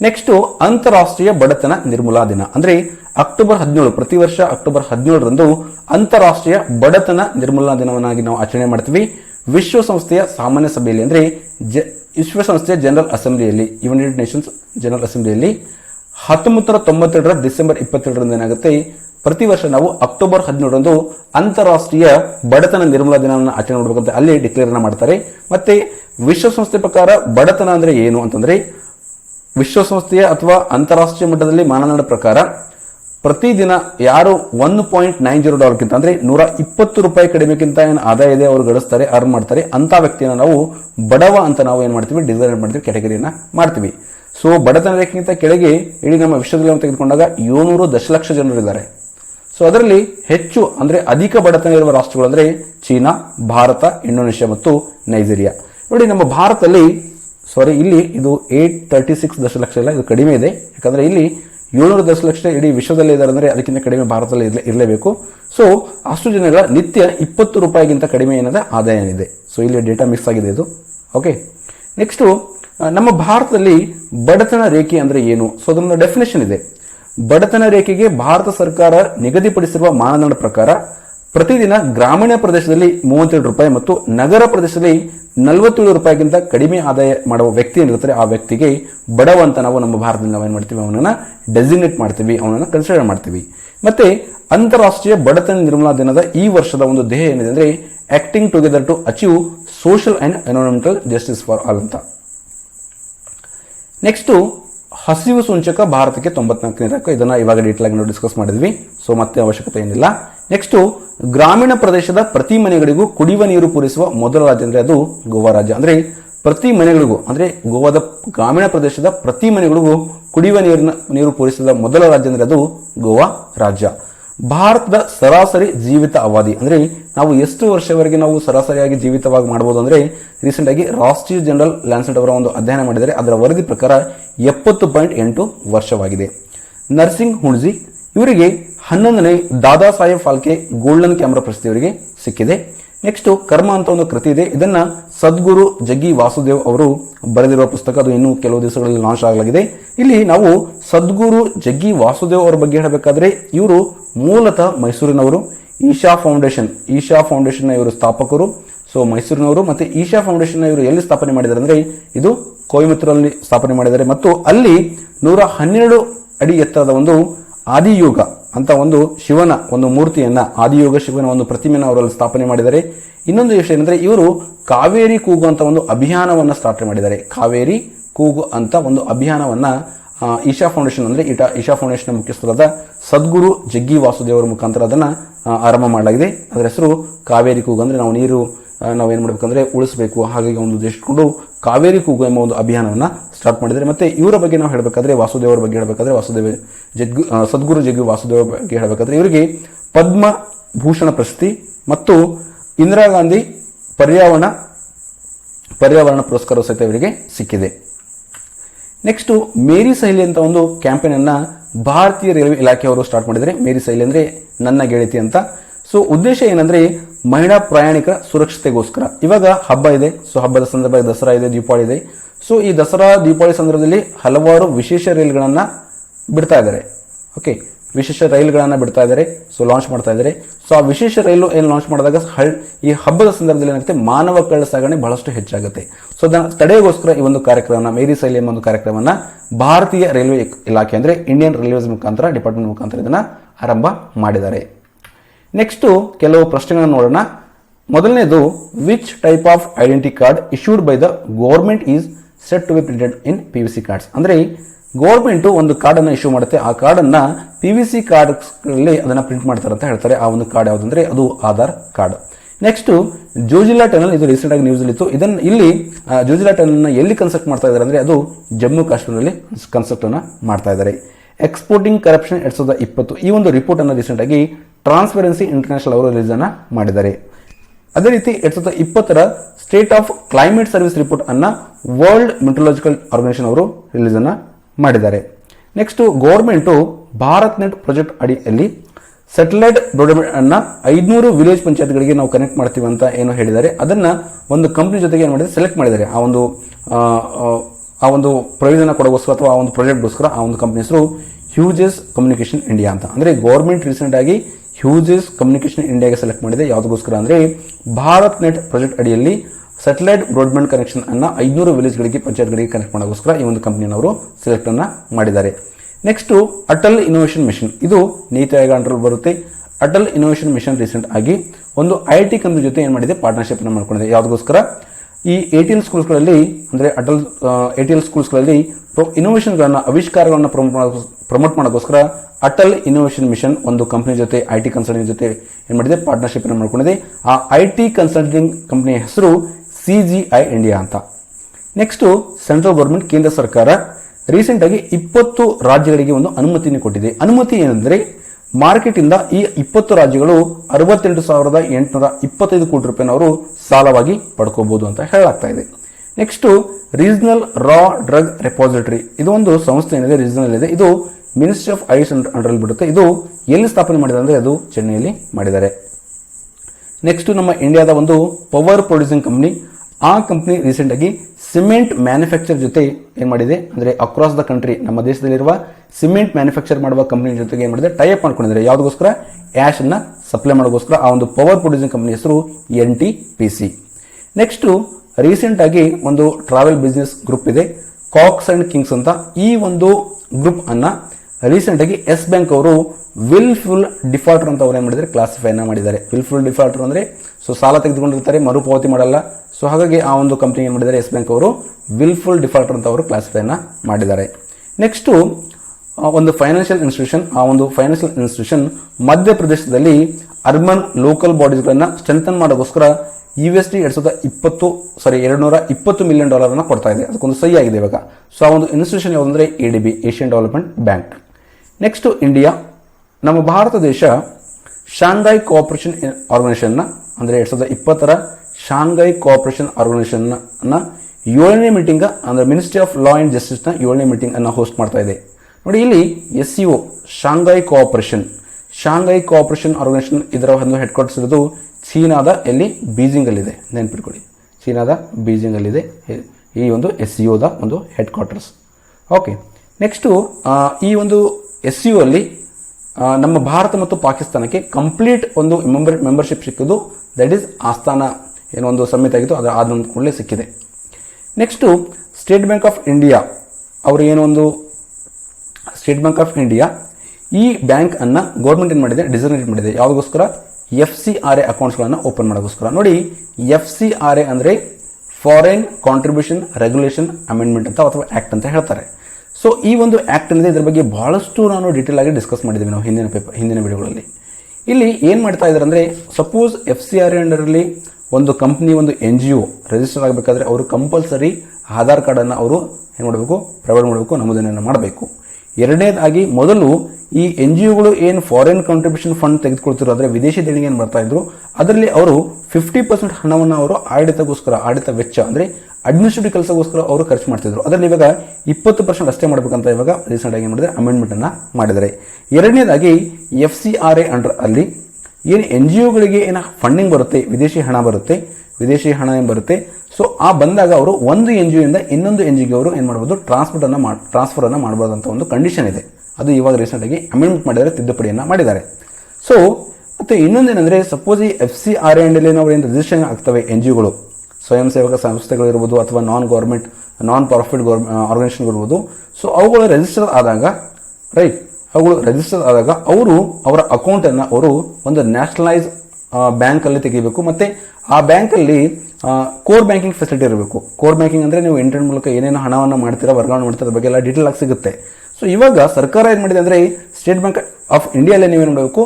ನೆಕ್ಸ್ಟ್ ಅಂತಾರಾಷ್ಟ್ರೀಯ ಬಡತನ ನಿರ್ಮೂಲಾ ದಿನ. ಅಂದ್ರೆ ಅಕ್ಟೋಬರ್ ಹದಿನೇಳು, ಪ್ರತಿ ವರ್ಷ ಅಕ್ಟೋಬರ್ ಹದಿನೇಳರಂದು ಅಂತಾರಾಷ್ಟ್ರೀಯ ಬಡತನ ನಿರ್ಮೂಲನಾ ದಿನವನ್ನಾಗಿ ನಾವು ಆಚರಣೆ ಮಾಡ್ತೀವಿ. ವಿಶ್ವಸಂಸ್ಥೆಯ ಸಾಮಾನ್ಯ ಸಭೆಯಲ್ಲಿ, ಅಂದ್ರೆ ಜ- ವಿಶ್ವಸಂಸ್ಥೆಯ ಜನರಲ್ ಅಸೆಂಬ್ಲಿಯಲ್ಲಿ ಯುನೈಟೆಡ್ ನೇಷನ್ಸ್ ಜನರಲ್ ಅಸೆಂಬ್ಲಿಯಲ್ಲಿ ಹತ್ತೊಂಬತ್ತರ ತೊಂಬತ್ತೆರಡರ ಡಿಸೆಂಬರ್ ಇಪ್ಪತ್ತೆರಡರಂದು ಏನಾಗುತ್ತೆ? ಪ್ರತಿ ವರ್ಷ ನಾವು ಅಕ್ಟೋಬರ್ ಹದಿನೇಳರಂದು ಅಂತಾರಾಷ್ಟ್ರೀಯ ಬಡತನ ನಿರ್ಮೂಲನಾ ದಿನವನ್ನು ಆಚರಣೆ ಮಾಡಬೇಕಂತ ಅಲ್ಲಿ ಡಿಕ್ಲೇರ್ ಮಾಡ್ತಾರೆ. ಮತ್ತೆ ವಿಶ್ವಸಂಸ್ಥೆ ಪ್ರಕಾರ ಬಡತನ ಅಂದ್ರೆ ಏನು ಅಂತಂದ್ರೆ ವಿಶ್ವಸಂಸ್ಥೆಯ ಅಥವಾ ಅಂತಾರಾಷ್ಟ್ರೀಯ ಮಟ್ಟದಲ್ಲಿ ಮಾನದಂಡ ಪ್ರಕಾರ ಪ್ರತಿದಿನ ಯಾರು ಒಂದು ಪಾಯಿಂಟ್ ನೈನ್ ಜೀರೋ ಡಾಲರ್ಗಿಂತ ಅಂದ್ರೆ ನೂರ ಇಪ್ಪತ್ತು ರೂಪಾಯಿ ಕಡಿಮೆಗಿಂತ ಏನು ಆದಾಯ ಇದೆ ಅವರು ಗಳಿಸ್ತಾರೆ ಅರ್ನ್ ಮಾಡ್ತಾರೆ ಅಂತ ವ್ಯಕ್ತಿಯನ್ನು ನಾವು ಬಡವ ಅಂತ ನಾವು ಏನು ಮಾಡ್ತೀವಿ ಡಿಸೈನ್ ಮಾಡ್ತೀವಿ ಕ್ಯಾಟಗರಿಯನ್ನ ಮಾಡ್ತೀವಿ. ಸೊ ಬಡತನ ರೇಖೆಗಿಂತ ಕೆಳಗೆ ಇಡೀ ನಮ್ಮ ವಿಶ್ವದಲ್ಲಿ ನಾವು ತೆಗೆದುಕೊಂಡಾಗ ಏಳ್ನೂರು ದಶಲಕ್ಷ ಜನರಿದ್ದಾರೆ ಸೊ ಅದರಲ್ಲಿ ಹೆಚ್ಚು ಅಂದ್ರೆ ಅಧಿಕ ಬಡತನ ಇರುವ ರಾಷ್ಟ್ರಗಳು ಅಂದ್ರೆ ಚೀನಾ, ಭಾರತ, ಇಂಡೋನೇಷ್ಯಾ ಮತ್ತು ನೈಜೀರಿಯಾ. ನೋಡಿ, ನಮ್ಮ ಭಾರತದಲ್ಲಿ ಸಾರಿ ಇಲ್ಲಿ ಇದು ಏಟ್ ತರ್ಟಿ ಸಿಕ್ಸ್ ದಶಲಕ್ಷ ಇಲ್ಲ, ಇದು ಕಡಿಮೆ ಇದೆ. ಯಾಕಂದರೆ ಇಲ್ಲಿ ಏಳ್ನೂರು ದಶಲಕ್ಷ ಇಡೀ ವಿಶ್ವದಲ್ಲೇ ಇದ್ದಾರೆ ಅಂದರೆ ಅದಕ್ಕಿಂತ ಕಡಿಮೆ ಭಾರತದಲ್ಲಿ ಇರಲೇ ಇರಲೇಬೇಕು. ಸೊ ಅಷ್ಟು ಜನಗಳ ನಿತ್ಯ ಇಪ್ಪತ್ತು ರೂಪಾಯಿಗಿಂತ ಕಡಿಮೆ ಏನಾದ ಆದಾಯ ಏನಿದೆ ಸೊ ಇಲ್ಲಿ ಡೇಟಾ ಮಿಕ್ಸ್ ಆಗಿದೆ ಇದು. ಓಕೆ ನೆಕ್ಸ್ಟು ನಮ್ಮ ಭಾರತದಲ್ಲಿ ಬಡತನ ರೇಖೆ ಅಂದರೆ ಏನು? ಸೊ ಅದೊಂದು ಡೆಫಿನೇಷನ್ ಇದೆ. ಬಡತನ ರೇಖೆಗೆ ಭಾರತ ಸರ್ಕಾರ ನಿಗದಿಪಡಿಸಿರುವ ಮಾನದಂಡ ಪ್ರಕಾರ ಪ್ರತಿದಿನ ಗ್ರಾಮೀಣ ಪ್ರದೇಶದಲ್ಲಿ ಮೂವತ್ತೆರಡು ರೂಪಾಯಿ ಮತ್ತು ನಗರ ಪ್ರದೇಶದಲ್ಲಿ ನಲವತ್ತೇಳು ರೂಪಾಯಿಗಿಂತ ಕಡಿಮೆ ಆದಾಯ ಮಾಡುವ ವ್ಯಕ್ತಿ ಏನಿರುತ್ತಾರೆ ಆ ವ್ಯಕ್ತಿಗೆ ಬಡವ ಅಂತ ನಾವು ನಮ್ಮ ಭಾರತದಲ್ಲಿ ನಾವು ಏನು ಮಾಡ್ತೀವಿ, ಅವನನ್ನ ಡೆಸಿಗ್ನೇಟ್ ಮಾಡ್ತೀವಿ, ಅವನನ್ನು ಕನ್ಸಿಡರ್ ಮಾಡ್ತೀವಿ. ಮತ್ತೆ ಅಂತಾರಾಷ್ಟ್ರೀಯ ಬಡತನ ನಿರ್ಮೂಲನಾ ದಿನದ ಈ ವರ್ಷದ ಒಂದು ಧ್ಯೇಯ ಏನಿದೆ ಅಂದರೆ acting together to achieve social and environmental justice for all ಅಂತ. ನೆಕ್ಸ್ಟ್ ಹಸಿವು ಸೂಚಕ ಭಾರತಕ್ಕೆ ತೊಂಬತ್ನಾಲ್ಕನೇ ರ್ಯಾಂಕ್ ಇದನ್ನು ಇವಾಗ ಡೀಟೇಲ್ ಆಗಿ ನಾವು ಡಿಸ್ಕಸ್ ಮಾಡಿದ್ವಿ. ಸೊ ಮತ್ತೆ ಅವಶ್ಯಕತೆ ಏನಿಲ್ಲ. ನೆಕ್ಸ್ಟ್ ಗ್ರಾಮೀಣ ಪ್ರದೇಶದ ಪ್ರತಿ ಮನೆಗಳಿಗೂ ಕುಡಿಯುವ ನೀರು ಪೂರೈಸುವ ಮೊದಲ ರಾಜ್ಯ ಅಂದರೆ ಅದು ಗೋವಾ ರಾಜ್ಯ. ಅಂದ್ರೆ ಪ್ರತಿ ಮನೆಗಳಿಗೂ, ಅಂದ್ರೆ ಗೋವಾದ ಗ್ರಾಮೀಣ ಪ್ರದೇಶದ ಪ್ರತಿ ಮನೆಗಳಿಗೂ ಕುಡಿಯುವ ನೀರಿನ, ನೀರು ಪೂರೈಸಿದ ಮೊದಲ ರಾಜ್ಯ ಅಂದರೆ ಅದು ಗೋವಾ ರಾಜ್ಯ. ಭಾರತದ ಸರಾಸರಿ ಜೀವಿತ ಅವಧಿ. ಅಂದ್ರೆ ನಾವು ಎಷ್ಟು ವರ್ಷವರೆಗೆ ನಾವು ಸರಾಸರಿಯಾಗಿ ಜೀವಿತವಾಗಿ ಮಾಡಬಹುದು ಅಂದ್ರೆ ರೀಸೆಂಟ್ ಆಗಿ ರಾಷ್ಟ್ರೀಯ ಜನರಲ್ ಲ್ಯಾನ್ಸೆಂಟ್ ಅವರ ಒಂದು ಅಧ್ಯಯನ ಮಾಡಿದರೆ ಅದರ ವರದಿ ಪ್ರಕಾರ ಎಪ್ಪತ್ತು ಪಾಯಿಂಟ್ ಎಂಟು ವರ್ಷವಾಗಿದೆ. ನರ್ಸಿಂಗ್ ಹುಣ್ಜಿ ಇವರಿಗೆ ಹನ್ನೊಂದನೇ ದಾದಾ ಸಾಹೇಬ್ ಫಾಲ್ಕೆ ಗೋಲ್ಡನ್ ಕ್ಯಾಮ್ರಾ ಪ್ರಶಸ್ತಿ ಇವರಿಗೆ ಸಿಕ್ಕಿದೆ. ನೆಕ್ಸ್ಟ್ ಕರ್ಮ ಅಂತ ಒಂದು ಕೃತಿ ಇದೆ. ಇದನ್ನ ಸದ್ಗುರು ಜಗ್ಗಿ ವಾಸುದೇವ್ ಅವರು ಬರೆದಿರುವ ಪುಸ್ತಕ. ಅದು ಇನ್ನೂ ಕೆಲವು ದಿವಸಗಳಲ್ಲಿ ಲಾಂಚ್ ಆಗಲಾಗಿದೆ. ಇಲ್ಲಿ ನಾವು ಸದ್ಗುರು ಜಗ್ಗಿ ವಾಸುದೇವ್ ಅವರ ಬಗ್ಗೆ ಹೇಳಬೇಕಾದ್ರೆ, ಇವರು ಮೂಲತಃ ಮೈಸೂರಿನವರು, ಈಶಾ ಫೌಂಡೇಶನ್ ಈಶಾ ಫೌಂಡೇಶನ್ ಇವರು ಸ್ಥಾಪಕರು. ಸೊ ಮೈಸೂರಿನವರು ಮತ್ತೆ ಈಶಾ ಫೌಂಡೇಶನ್ ಇವರು ಎಲ್ಲಿ ಸ್ಥಾಪನೆ ಮಾಡಿದ್ದಾರೆ ಅಂದ್ರೆ, ಇದು ಕೊಯಮತ್ತೂರಲ್ಲಿ ಸ್ಥಾಪನೆ ಮಾಡಿದ್ದಾರೆ. ಮತ್ತು ಅಲ್ಲಿ ನೂರ ಹನ್ನೆರಡು ಅಡಿ ಎತ್ತರದ ಒಂದು ಆದಿಯೋಗ ಅಂತ ಒಂದು ಶಿವನ ಒಂದು ಮೂರ್ತಿಯನ್ನ, ಆದಿಯೋಗ ಶಿವನ ಒಂದು ಪ್ರತಿಮೆಯನ್ನು ಅವರಲ್ಲಿ ಸ್ಥಾಪನೆ ಮಾಡಿದ್ದಾರೆ ಇನ್ನೊಂದು ವಿಷಯ ಏನಂದ್ರೆ ಇವರು ಕಾವೇರಿ ಕೂಗು ಅಂತ ಒಂದು ಅಭಿಯಾನವನ್ನ ಸ್ಟಾರ್ಟ್ ಮಾಡಿದ್ದಾರೆ. ಕಾವೇರಿ ಕೂಗು ಅಂತ ಒಂದು ಅಭಿಯಾನವನ್ನ ಈಶಾ ಫೌಂಡೇಶನ್ ಅಂದ್ರೆ ಇಟಾ ಈಶಾ ಫೌಂಡೇಶನ್ ಮುಖ್ಯಸ್ಥರಾದ ಸದ್ಗುರು ಜಗ್ಗಿ ವಾಸುದೇವರ ಮುಖಾಂತರ ಅದನ್ನ ಆರಂಭ ಮಾಡಲಾಗಿದೆ. ಅದರ ಹೆಸರು ಕಾವೇರಿ ಕೂಗು ಅಂದ್ರೆ ನಾವು ನೀರು ನಾವೇನು ಮಾಡಬೇಕಂದ್ರೆ ಉಳಿಸಬೇಕು. ಹಾಗಾಗಿ ಒಂದು ಉದ್ದೇಶ ಇಟ್ಕೊಂಡು ಕಾವೇರಿ ಕೂಗು ಎಂಬ ಒಂದು ಅಭಿಯಾನವನ್ನು ಸ್ಟಾರ್ಟ್ ಮಾಡಿದರೆ ಮತ್ತೆ ಇವರ ಬಗ್ಗೆ ನಾವು ಹೇಳಬೇಕಾದ್ರೆ ವಾಸುದೇವರ ಬಗ್ಗೆ ಹೇಳಬೇಕಾದ್ರೆ ವಾಸುದೇವ ಜಗ್ಗು ಸದ್ಗುರು ಜಗ್ಗು ವಾಸುದೇವ ಬಗ್ಗೆ ಹೇಳಬೇಕಾದ್ರೆ ಇವರಿಗೆ ಪದ್ಮ ಭೂಷಣ ಪ್ರಶಸ್ತಿ ಮತ್ತು ಇಂದಿರಾ ಗಾಂಧಿ ಪರ್ಯಾವರಣ ಪರ್ಯಾವರಣ ಪುರಸ್ಕಾರ ಸಹಿತ ಇವರಿಗೆ ಸಿಕ್ಕಿದೆ. ನೆಕ್ಸ್ಟು ಮೇರಿ ಸೈಲಿ ಅಂತ ಒಂದು ಕ್ಯಾಂಪೇನ್ ಅನ್ನ ಭಾರತೀಯ ರೈಲ್ವೆ ಇಲಾಖೆಯವರು ಸ್ಟಾರ್ಟ್ ಮಾಡಿದರೆ ಮೇರಿ ಸೈಲಿ ಅಂದ್ರೆ ನನ್ನ ಗೆಳತಿ ಅಂತ. ಸೊ ಉದ್ದೇಶ ಏನಂದ್ರೆ ಮಹಿಳಾ ಪ್ರಯಾಣಿಕರ ಸುರಕ್ಷತೆಗೋಸ್ಕರ. ಇವಾಗ ಹಬ್ಬ ಇದೆ. ಸೊ ಹಬ್ಬದ ಸಂದರ್ಭ ದಸರಾ ಇದೆ, ದೀಪಾವಳಿ ಇದೆ. ಸೊ ಈ ದಸರಾ, ದೀಪಾವಳಿ ಸಂದರ್ಭದಲ್ಲಿ ಹಲವಾರು ವಿಶೇಷ ರೈಲುಗಳನ್ನು ಬಿಡ್ತಾ ಇದ್ದಾರೆ. ಓಕೆ ವಿಶೇಷ ರೈಲುಗಳನ್ನು ಬಿಡ್ತಾ ಇದ್ದಾರೆ. ಸೊ ಲಾಂಚ್ ಮಾಡ್ತಾ ಇದ್ದಾರೆ. ಸೊ ಆ ವಿಶೇಷ ರೈಲು ಏನು ಲಾಂಚ್ ಮಾಡಿದಾಗ ಹಳ್, ಈ ಹಬ್ಬದ ಸಂದರ್ಭದಲ್ಲಿ ಏನಾಗುತ್ತೆ? ಮಾನವ ಕಳ್ಳ ಸಾಗಣೆ ಬಹಳಷ್ಟು ಹೆಚ್ಚಾಗುತ್ತೆ. ಸೊ ಅದನ್ನು ತಡೆಗೋಸ್ಕರ ಈ ಒಂದು ಕಾರ್ಯಕ್ರಮನ ಮೇರಿ ಸೈಲಿ ಎಂಬ ಒಂದು ಕಾರ್ಯಕ್ರಮವನ್ನು ಭಾರತೀಯ ರೈಲ್ವೆ ಇಲಾಖೆ ಅಂದ್ರೆ ಇಂಡಿಯನ್ ರೈಲ್ವೇಸ್ ಮುಖಾಂತರ ಡಿಪಾರ್ಟ್ಮೆಂಟ್ ಮುಖಾಂತರ ಇದನ್ನ ಆರಂಭ ಮಾಡಿದ್ದಾರೆ. ನೆಕ್ಸ್ಟ್ ಕೆಲವು ಪ್ರಶ್ನೆಗಳನ್ನು ನೋಡೋಣ. ಮೊದಲನೇದು which type of identity card issued by the government is set to be printed in P V C cards ಅಂದರೆ ಗೌರ್ಮೆಂಟು ಒಂದು ಕಾರ್ಡನ್ನು ಇಶ್ಯೂ ಮಾಡುತ್ತೆ. ಆ ಕಾರ್ಡನ್ನು ಪಿ ವಿ ಸಿ ಕಾರ್ಡ್ಸ್ಗಳಲ್ಲಿ ಅದನ್ನು ಪ್ರಿಂಟ್ ಮಾಡ್ತಾರೆ ಅಂತ ಹೇಳ್ತಾರೆ. ಆ ಒಂದು ಕಾರ್ಡ್ ಯಾವುದಂದ್ರೆ, ಅದು Aadhaar card next Zojila tunnel ಇದು ರೀಸೆಂಟ್ ಆಗಿ ನ್ಯೂಸ್ ಇತ್ತು ಇದನ್ನ ಇಲ್ಲಿ ಜೋಜಿಲಾ ಟನಲ್ನ ಎಲ್ಲಿ ಕನ್ಸ್ಟ್ರಕ್ಟ್ ಮಾಡ್ತಾ ಇದ್ದಾರೆ ಅಂದ್ರೆ, ಅದು ಜಮ್ಮು ಕಾಶ್ಮೀರಲ್ಲಿ ಕನ್ಸ್ಟ್ರಕ್ಟ್ ಅನ್ನ ಮಾಡ್ತಾ ಇದ್ದಾರೆ. ಎಕ್ಸ್ಪೋರ್ಟಿಂಗ್ ಕರಪ್ಷನ್ ಎರಡು ಸಾವಿರದ ಇಪ್ಪತ್ತು. ಈ ಒಂದು ರಿಪೋರ್ಟ್ ರೀಸೆಂಟಾಗಿ ಟ್ರಾನ್ಸ್ಪರೆನ್ಸಿ ಇಂಟರ್ನ್ಯಾಷನಲ್ ಅವರು ರಿಲೀಸನ್ನು ಮಾಡಿದ್ದಾರೆ. ಅದೇ ರೀತಿ ಎರಡ್ ಸಾವಿರದ ಇಪ್ಪತ್ತರ state of climate services report ಅನ್ನ ವರ್ಲ್ಡ್ ಮೆಟ್ರೋಲಾಜಿಕಲ್ ಆರ್ಗನೈಸೇಷನ್ ಅವರು ರಿಲೀಸನ್ನು ಮಾಡಿದ್ದಾರೆ. Next government Bharat net project ಅಡಿಯಲ್ಲಿ ಸೆಟಲೈಟ್ ಬ್ರಾಡ್ಬ್ಯಾಂಡ್ ಅನ್ನ ಐದ್ನೂರು ವಿಲೇಜ್ ಪಂಚಾಯತ್ಗಳಿಗೆ ನಾವು ಕನೆಕ್ಟ್ ಮಾಡ್ತೀವಿ ಅಂತ ಏನೋ ಹೇಳಿದ್ದಾರೆ. ಅದನ್ನ ಒಂದು ಕಂಪ್ನಿ ಜೊತೆಗೆ ಏನು ಮಾಡಿದ್ರೆ ಸೆಲೆಕ್ಟ್ ಮಾಡಿದ್ದಾರೆ. ಆ ಒಂದು ಆ, ಒಂದು ಪ್ರಯೋಜನ ಕೊಡೋಗೋಸ್ಕರ ಅಥವಾ ಆ ಒಂದು ಪ್ರಾಜೆಕ್ಟ್ಗೋಸ್ಕರ ಆ ಒಂದು ಕಂಪ್ನಿ ಹೆಸರು ಹ್ಯೂಜೆಸ್ ಕಮ್ಯುನಿಕೇಶನ್ ಇಂಡಿಯಾ ಅಂತ. ಅಂದ್ರೆ ಗೌರ್ಮೆಂಟ್ ರೀಸೆಂಟ್ ಆಗಿ ಹ್ಯೂಜೆಸ್ ಕಮ್ಯುನಿಕೇಶನ್ ಇಂಡಿಯಾಗೆ ಸೆಲೆಕ್ಟ್ ಮಾಡಿದೆ. ಯಾವುದಕ್ಕೋಸ್ಕರ ಅಂದರೆ ಭಾರತ್ ನೆಟ್ ಪ್ರಾಜೆಕ್ಟ್ ಅಡಿಯಲ್ಲಿ ಸ್ಯಾಟಲೈಟ್ ಬ್ರಾಡ್ಬ್ಯಾಂಡ್ ಕನೆಕ್ಷನ್ ಅನ್ನು ಐನೂರು ವಿಲೇಜ್ಗಳಿಗೆ, ಪಂಚಾಯತ್ಗಳಿಗೆ ಕನೆಕ್ಟ್ ಮಾಡೋಕ್ಕೋಸ್ಕರ ಈ ಒಂದು ಕಂಪ್ನಿಯವರು ಸೆಲೆಕ್ಟ್ ಅನ್ನು ಮಾಡಿದ್ದಾರೆ. Next, Atal innovation mission. ಇದು ನೀತಿ ಆಯೋಗ ಅಂಡರ್ ಬರುತ್ತೆ. ಅಟಲ್ ಇನೋವೇಷನ್ ಮಿಷನ್ ರೀಸೆಂಟ್ ಆಗಿ ಒಂದು ಐ ಟಿ ಕಂಪ್ನಿ ಜೊತೆ ಏನು ಮಾಡಿದೆ? ಪಾರ್ಟ್ನರ್ಶಿಪ್ ಅನ್ನು ಮಾಡ್ಕೊಂಡಿದೆ. ಯಾವುದಕ್ಕೋಸ್ಕರ? ಈ ಎ ಟಿ ಎಲ್ ಸ್ಕೂಲ್ಸ್ಗಳಲ್ಲಿ ಅಂದರೆ ಅಟಲ್ ಎ ಟಿ ಎಲ್ ಸ್ಕೂಲ್ಸ್ಗಳಲ್ಲಿ ಇನೋವೇಷನ್ಗಳನ್ನು ಆವಿಷ್ಕಾರಗಳನ್ನು ಪ್ರಮೋಟ್ ಪ್ರಮೋಟ್ ಮಾಡೋಕ್ಕೋಸ್ಕರ ಅಟಲ್ ಇನೋವೇಷನ್ ಮಿಷನ್ ಒಂದು ಕಂಪ್ನಿ ಜೊತೆ ಐ ಟಿ ಕನ್ಸಲ್ಟಿಂಗ್ ಜೊತೆ ಏನು ಮಾಡಿದೆ? ಪಾರ್ಟ್ನರ್ಶಿಪ್ ಅನ್ನು ಮಾಡ್ಕೊಂಡಿದೆ. ಆ ಐ ಟಿ ಕನ್ಸಲ್ಟಿಂಗ್ ಕಂಪ್ನಿಯ ಹೆಸರು ಸಿ ಜಿ ಐ ಇಂಡಿಯಾ ಅಂತ. ನೆಕ್ಸ್ಟ್ ಸೆಂಟ್ರಲ್ ಗೌರ್ಮೆಂಟ್ ಕೇಂದ್ರ ಸರ್ಕಾರ ರೀಸೆಂಟ್ ಆಗಿ ಇಪ್ಪತ್ತು ರಾಜ್ಯಗಳಿಗೆ ಒಂದು ಅನುಮತಿಯನ್ನು ಕೊಟ್ಟಿದೆ. ಅನುಮತಿ ಏನಂದ್ರೆ ಮಾರ್ಕೆಟಿಂದ ಈ ಇಪ್ಪತ್ತು ರಾಜ್ಯಗಳು ಅರವತ್ತೆಂಟು ಸಾವಿರದ ಎಂಟುನೂರ ಇಪ್ಪತ್ತೈದು ಕೋಟಿ ರೂಪಾಯಿನ ಅವರು ಸಾಲವಾಗಿ ಪಡ್ಕೋಬಹುದು ಅಂತ ಹೇಳಲಾಗ್ತಾ ಇದೆ. Next regional raw drug repository ಇದು ಒಂದು ಸಂಸ್ಥೆ ಏನಿದೆ ರೀಜನಲ್ ಇದೆ. ಇದು ಮಿನಿಸ್ಟ್ರಿ ಆಫ್ ಐಸ್ ಅಂಡರ್ ಬಿಡುತ್ತೆ. ಇದು ಎಲ್ಲಿ ಸ್ಥಾಪನೆ ಮಾಡಿದೆ ಅಂದರೆ ಅದು ಚೆನ್ನೈಯಲ್ಲಿ ಮಾಡಿದ್ದಾರೆ. ನೆಕ್ಸ್ಟ್ ನಮ್ಮ ಇಂಡಿಯಾದ ಒಂದು ಪವರ್ ಪ್ರೊಡ್ಯೂಸಿಂಗ್ ಕಂಪ್ನಿ ಆ ಕಂಪ್ನಿ ರೀಸೆಂಟ್ ಆಗಿ ಸಿಮೆಂಟ್ ಮ್ಯಾನುಫ್ಯಾಕ್ಚರ್ ಜೊತೆ ಏನ್ ಮಾಡಿದೆ? ಅಂದ್ರೆ ಅಕ್ರಾಸ್ ದ ಕಂಟ್ರಿ ನಮ್ಮ ದೇಶದಲ್ಲಿರುವ ಸಿಮೆಂಟ್ ಮ್ಯಾನುಫ್ಯಾಕ್ಚರ್ ಮಾಡುವ ಕಂಪ್ನಿ ಜೊತೆಗೆ ಏನ್ ಮಾಡಿದೆ? ಟೈಪ್ ಮಾಡ್ಕೊಂಡಿದ್ದಾರೆ. ಯಾವುದಕ್ಕೋಸ್ಕರ ಅನ್ನ ಸಪ್ಲೈ ಮಾಡೋಕ್ಕೋಸ್ಕರ ಆ ಒಂದು ಪವರ್ ಪ್ರೊಡ್ಯೂಸಿಂಗ್ ಕಂಪ್ನಿ ಹೆಸರು N T P C next recent ಆಗಿ ಒಂದು ಟ್ರಾವೆಲ್ ಬಿಸ್ನೆಸ್ ಗ್ರೂಪ್ ಇದೆ ಕಾಕ್ಸ್ ಅಂಡ್ ಕಿಂಗ್ಸ್ ಅಂತ. ಈ ಒಂದು ಗ್ರೂಪ್ ಅನ್ನ ರೀಸೆಂಟ್ ಆಗಿ ಎಸ್ ಬ್ಯಾಂಕ್ ಅವರು ವಿಲ್ಫುಲ್ ಡಿಫಾಲ್ಟರ್ ಅಂತ ಅವ್ರು ಏನ್ ಮಾಡಿದ್ದಾರೆ? ಕ್ಲಾಸಿಫೈ ಅನ್ನ ಮಾಡಿದ್ದಾರೆ. ವಿಲ್ಫುಲ್ ಡಿಫಾಲ್ಟರ್ ಅಂದ್ರೆ ಸೊ ಸಾಲ ತೆಗೆದುಕೊಂಡಿರ್ತಾರೆ, ಮರುಪಾವತಿ ಮಾಡಲ್ಲ. ಸೊ ಹಾಗಾಗಿ ಆ ಒಂದು ಕಂಪನಿ ಏನು ಮಾಡಿದ್ದಾರೆ, ಎಸ್ ಬ್ಯಾಂಕ್ ಅವರು ವಿಲ್ಫುಲ್ ಡಿಫಾಲ್ಟರ್ ಅಂತ ಅವರು ಕ್ಲಾಸಿಫೈ ಮಾಡಿದ್ದಾರೆ. ನೆಕ್ಸ್ಟ್ ಒಂದು ಫೈನಾನ್ಷಿಯಲ್ ಇನ್ಸ್ಟಿಟ್ಯೂಷನ್ ಆ ಒಂದು ಫೈನಾನ್ಷಿಯಲ್ ಇನ್ಸ್ಟಿಟ್ಯೂಷನ್ ಮಧ್ಯಪ್ರದೇಶದಲ್ಲಿ ಅರ್ಬನ್ ಲೋಕಲ್ ಬಾಡೀಸ್ಗಳನ್ನು ಸ್ಟ್ರೆಂಥನ್ ಮಾಡೋಕ್ಕೋಸ್ಕರ ಯು ಎಸ್ ಡಿ ಎರಡ್ ಸಾವಿರದ ಇಪ್ಪತ್ತು ಸಾರಿ ಎರಡು ನೂರ ಇಪ್ಪತ್ತು ಮಿಲಿಯನ್ ಡಾಲರ್ ಅನ್ನ ಕೊಡ್ತಾ ಇದೆ. ಅದಕ್ಕೊಂದು ಸಹಿ ಆಗಿದೆ ಇವಾಗ. ಸೊ ಆ ಒಂದು ಇನ್ಸ್ಟಿಟ್ಯೂಷನ್ ಯಾವುದಂದ್ರೆ A D B Asian development bank next India ನಮ್ಮ ಭಾರತ ದೇಶ ಶಾಂಘೈ ಕೋಆಪರೇಷನ್ ಆರ್ಗನೈಸೇಷನ್ನ ಅಂದರೆ ಎರಡು ಸಾವಿರದ ಇಪ್ಪತ್ತರ ಶಾಂಘೈ ಕೋಆಪರೇಷನ್ ಆರ್ಗನೈಸೇಷನ್ನ ಏಳನೇ ಮೀಟಿಂಗ್ ಅಂದರೆ ಮಿನಿಸ್ಟ್ರಿ ಆಫ್ ಲಾ ಆ್ಯಂಡ್ ಜಸ್ಟಿಸ್ನ ಏಳನೇ ಮೀಟಿಂಗ್ ಅನ್ನು ಹೋಸ್ಟ್ ಮಾಡ್ತಾ ಇದೆ. ನೋಡಿ, ಇಲ್ಲಿ S C Shanghai cooperation Shanghai cooperation organisation ಇದರ ಒಂದು ಹೆಡ್ ಕ್ವಾರ್ಟರ್ಸ್ ಇರೋದು ಚೀನಾದ ಎಲ್ಲಿ? ಬೀಜಿಂಗಲ್ಲಿದೆ. ನೆನ್ಪಿಟ್ಕೊಳ್ಳಿ. ಚೀನಾದ ಬೀಜಿಂಗಲ್ಲಿದೆ ಈ ಒಂದು ಎಸ್ ಸಿ ಓದ ಒಂದು ಹೆಡ್ ಕ್ವಾರ್ಟರ್ಸ್ ಓಕೆ ನೆಕ್ಸ್ಟು ಈ ಒಂದು ಎಸ್ ಯು ಅಲ್ಲಿ ನಮ್ಮ ಭಾರತ ಮತ್ತು ಪಾಕಿಸ್ತಾನಕ್ಕೆ ಕಂಪ್ಲೀಟ್ ಒಂದು ಮೆಂಬರ್ ಮೆಂಬರ್ಶಿಪ್ ಸಿಕ್ಕಿದ್ದು ದಟ್ ಈಸ್ ಆಸ್ಥಾನ ಏನೋ ಒಂದು ಆಗಿತ್ತು, ಅದರ ಆದ ಕೂಡಲೇ ಸಿಕ್ಕಿದೆ. Next state bank of India ಅವರು ಏನೋ ಒಂದು ಸ್ಟೇಟ್ ಬ್ಯಾಂಕ್ ಆಫ್ ಇಂಡಿಯಾ ಈ ಬ್ಯಾಂಕ್ ಅನ್ನು ಗೌರ್ಮೆಂಟ್ ಏನ್ ಮಾಡಿದೆ? ಡಿಸೈನೇಟ್ ಮಾಡಿದೆ. ಯಾವುದಕ್ಕೋಸ್ಕರ? ಎಫ್ ಸಿ ಆರ್ ಎ ಅಕೌಂಟ್ಸ್ಗಳನ್ನು ಓಪನ್ ಮಾಡೋಕ್ಕೋಸ್ಕರ. ನೋಡಿ ಎಫ್ ಸಿ ಆರ್ ಎ ಅಂದ್ರೆ ಫಾರಿನ್ ಕಾಂಟ್ರಿಬ್ಯೂಷನ್ ರೆಗ್ಯುಲೇಷನ್ ಅಮೆಂಡ್ಮೆಂಟ್ ಅಂತ ಅಥವಾ ಆಕ್ಟ್ ಅಂತ ಹೇಳ್ತಾರೆ. ಸೊ ಈ ಒಂದು ಆಕ್ಟ್ ಏನಿದೆ ಇದರ ಬಗ್ಗೆ ಬಹಳಷ್ಟು ನಾನು ಡೀಟೇಲ್ ಆಗಿ ಡಿಸ್ಕಸ್ ಮಾಡಿದ್ದೀವಿ ನಾವು ಹಿಂದಿನ ಪೇಪರ್ ಹಿಂದಿನ ವಿಡಿಯೋಗಳಲ್ಲಿ ಇಲ್ಲಿ ಏನು ಮಾಡ್ತಾ ಇದ್ದಾರೆ ಅಂದ್ರೆ ಸಪೋಸ್ ಎಫ್ ಸಿ ಆರ್ ಅಂಡರಲ್ಲಿ ಒಂದು ಕಂಪ್ನಿ ಒಂದು ಎನ್ ಜಿ ಒ ರಿಜಿಸ್ಟರ್ ಆಗಬೇಕಾದ್ರೆ ಅವರು ಕಂಪಲ್ಸರಿ ಆಧಾರ್ ಕಾರ್ಡನ್ನು ಅವರು ಏನು ಮಾಡಬೇಕು ಪ್ರೊವೈಡ್ ಮಾಡಬೇಕು, ನಮೂದನೆಯನ್ನು ಮಾಡಬೇಕು. ಎರಡನೇದಾಗಿ ಮೊದಲು ಈ ಎನ್ ಜಿ ಒಗಳು ಏನು ಫಾರಿನ್ ಕಾಂಟ್ರಿಬ್ಯೂಷನ್ ಫಂಡ್ ತೆಗೆದುಕೊಳ್ತಿರೋ ಅಂದರೆ ವಿದೇಶಿ ಏನು ಬರ್ತಾ ಇದ್ರು, ಅದರಲ್ಲಿ ಅವರು ಫಿಫ್ಟಿ ಪರ್ಸೆಂಟ್ ಹಣವನ್ನು ಅವರು ಆಡಳಿತಗೋಸ್ಕರ, ಆಡಳಿತ ವೆಚ್ಚ ಅಂದರೆ ಅಡ್ಮಿನಿಸ್ಟ್ರೇಟಿವ್ ಕೆಲಸಗೋಸ್ಕರ ಅವರು ಖರ್ಚು ಮಾಡ್ತಿದ್ರು. ಅದರಲ್ಲಿ ಇವಾಗ ಇಪ್ಪತ್ತು ಪರ್ಸೆಂಟ್ ಅಷ್ಟೇ ಮಾಡಬೇಕಂತ ಇವಾಗ ರೀಸೆಂಟ್ ಆಗಿ ಏನು ಮಾಡಿದ್ರೆ ಅಮೆಂಡ್ಮೆಂಟ್ ಅನ್ನ ಮಾಡಿದ್ದಾರೆ. ಎರಡನೇದಾಗಿ F C R A under ಅಲ್ಲಿ ಏನು ಎನ್ ಜಿ ಒಗಳಿಗೆ ಏನು ಫಂಡಿಂಗ್ ಬರುತ್ತೆ, ವಿದೇಶಿ ಹಣ ಬರುತ್ತೆ, ವಿದೇಶಿ ಹಣ ಏನು ಬರುತ್ತೆ ಸೊ ಆ ಬಂದಾಗ ಅವರು ಒಂದು ಎನ್ ಜಿ ಇಂದ ಇನ್ನೊಂದು ಎನ್ ಜಿಗೆ ಅವರು ಏನು ಮಾಡ್ಬೋದು? ಟ್ರಾನ್ಸ್ಫರ್ ಅನ್ನ ಮಾಡಿ ಟ್ರಾನ್ಸ್ಫರ್ ಅನ್ನ ಮಾಡಬಹುದು ಅಂತ ಒಂದು ಕಂಡೀಷನ್ ಇದೆ. ಅದು ಇವಾಗ ರೀಸೆಂಟ್ ಆಗಿ ಅಮೆಂಡ್ಮೆಂಟ್ ಮಾಡಿದರೆ ತಿದ್ದುಪಡಿಯನ್ನು ಮಾಡಿದ್ದಾರೆ. ಸೊ ಮತ್ತೆ ಇನ್ನೊಂದೇನೆಂದರೆ ಸಪೋಸ್ ಈ ಎಫ್ ಸಿ ಆರ್ ಎನ್ ನಾವು ಏನು ರಿಜಿಸ್ಟ್ರೇಷನ್ ಆಗ್ತವೆ ಎನ್ ಜಿ ಗಳು? ಸ್ವಯಂ ಸೇವಕ ಸಂಸ್ಥೆಗಳಿರ್ಬೋದು ಅಥವಾ non government non profit gov ಆರ್ಗನೈಸೇಷನ್ಗಳಿರ್ಬೋದು so ಅವುಗಳು ರಿಜಿಸ್ಟರ್ ಆದಾಗ ರೈಟ್ ಅವುಗಳು ರಿಜಿಸ್ಟರ್ ಆದಾಗ ಅವರು ಅವರ ಅಕೌಂಟನ್ನು ಅವರು ಒಂದು ನ್ಯಾಷನಲೈಸ್ ಬ್ಯಾಂಕಲ್ಲಿ ತೆಗಿಬೇಕು. ಮತ್ತು ಆ ಬ್ಯಾಂಕಲ್ಲಿ ಕೋರ್ ಬ್ಯಾಂಕಿಂಗ್ ಫೆಸಿಲಿಟಿ ಇರಬೇಕು. ಕೋರ್ ಬ್ಯಾಂಕಿಂಗ್ ಅಂದರೆ ನೀವು ಇಂಟರ್ನೆಟ್ ಮೂಲಕ ಏನೇನು ಹಣವನ್ನು ಮಾಡ್ತೀರಾ, ವರ್ಗಾವಣೆ ಮಾಡ್ತೀರಾ ಬಗ್ಗೆ ಎಲ್ಲ ಡೀಟೇಲ್ ಆಗಿ ಸಿಗುತ್ತೆ. ಸೊ ಇವಾಗ ಸರ್ಕಾರ ಏನು ಮಾಡಿದೆ ಅಂದರೆ ಸ್ಟೇಟ್ ಬ್ಯಾಂಕ್ ಆಫ್ ಇಂಡಿಯಾಲ್ಲೇ ನೀವೇನು ಮಾಡಬೇಕು?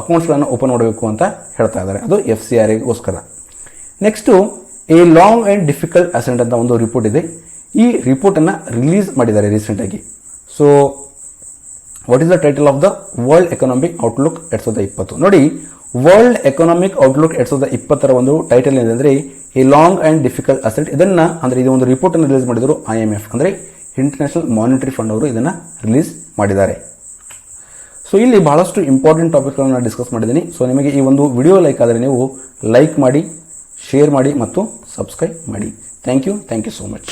ಅಕೌಂಟ್ಸ್ಗಳನ್ನು ಓಪನ್ ಮಾಡಬೇಕು ಅಂತ ಹೇಳ್ತಾ ಇದ್ದಾರೆ. ಅದು F C R ಎಗೋಸ್ಕರ next a long and difficult ascent ಅಂತ ಒಂದು ರಿಪೋರ್ಟ್ ಇದೆ. ಈ ರಿಪೋರ್ಟನ್ನು ರಿಲೀಸ್ ಮಾಡಿದ್ದಾರೆ ರೀಸೆಂಟಾಗಿ so what is the title of the world economic outlook ಎರಡ್ ಸಾವಿರದ ಇಪ್ಪತ್ತು? ನೋಡಿ ವರ್ಲ್ಡ್ ಎಕನಾಮಿಕ್ ಔಟ್ಲುಕ್ ಎರಡು ಸಾವಿರದ ಇಪ್ಪತ್ತರ ಒಂದು ಟೈಟಲ್ ಏನಿದೆ ಅಂದರೆ a long and difficult ascent ಇದನ್ನ ಅಂದರೆ ಇದು ಒಂದು ರಿಪೋರ್ಟ್ ಅನ್ನು ರಿಲೀಸ್ ಮಾಡಿದರು ಐ ಎಂ ಎಫ್ ಅಂದರೆ ಇಂಟರ್ನ್ಯಾಷನಲ್ ಮಾನಿಟರಿ ಫಂಡ್ ಅವರು ಇದನ್ನು ರಿಲೀಸ್ ಮಾಡಿದ್ದಾರೆ. ಸೊ ಇಲ್ಲಿ ಬಹಳಷ್ಟು ಇಂಪಾರ್ಟೆಂಟ್ ಟಾಪಿಕ್ಗಳನ್ನು ಡಿಸ್ಕಸ್ ಮಾಡಿದ್ದೀನಿ. ಸೊ ನಿಮಗೆ ಈ ಒಂದು ವಿಡಿಯೋ ಲೈಕ್ ಆದರೆ ನೀವು ಲೈಕ್ ಮಾಡಿ ಶೇರ್ ಮಾಡಿ ಮತ್ತು ಸಬ್ಸ್ಕ್ರೈಬ್ ಮಾಡಿ. Thank you thank you so much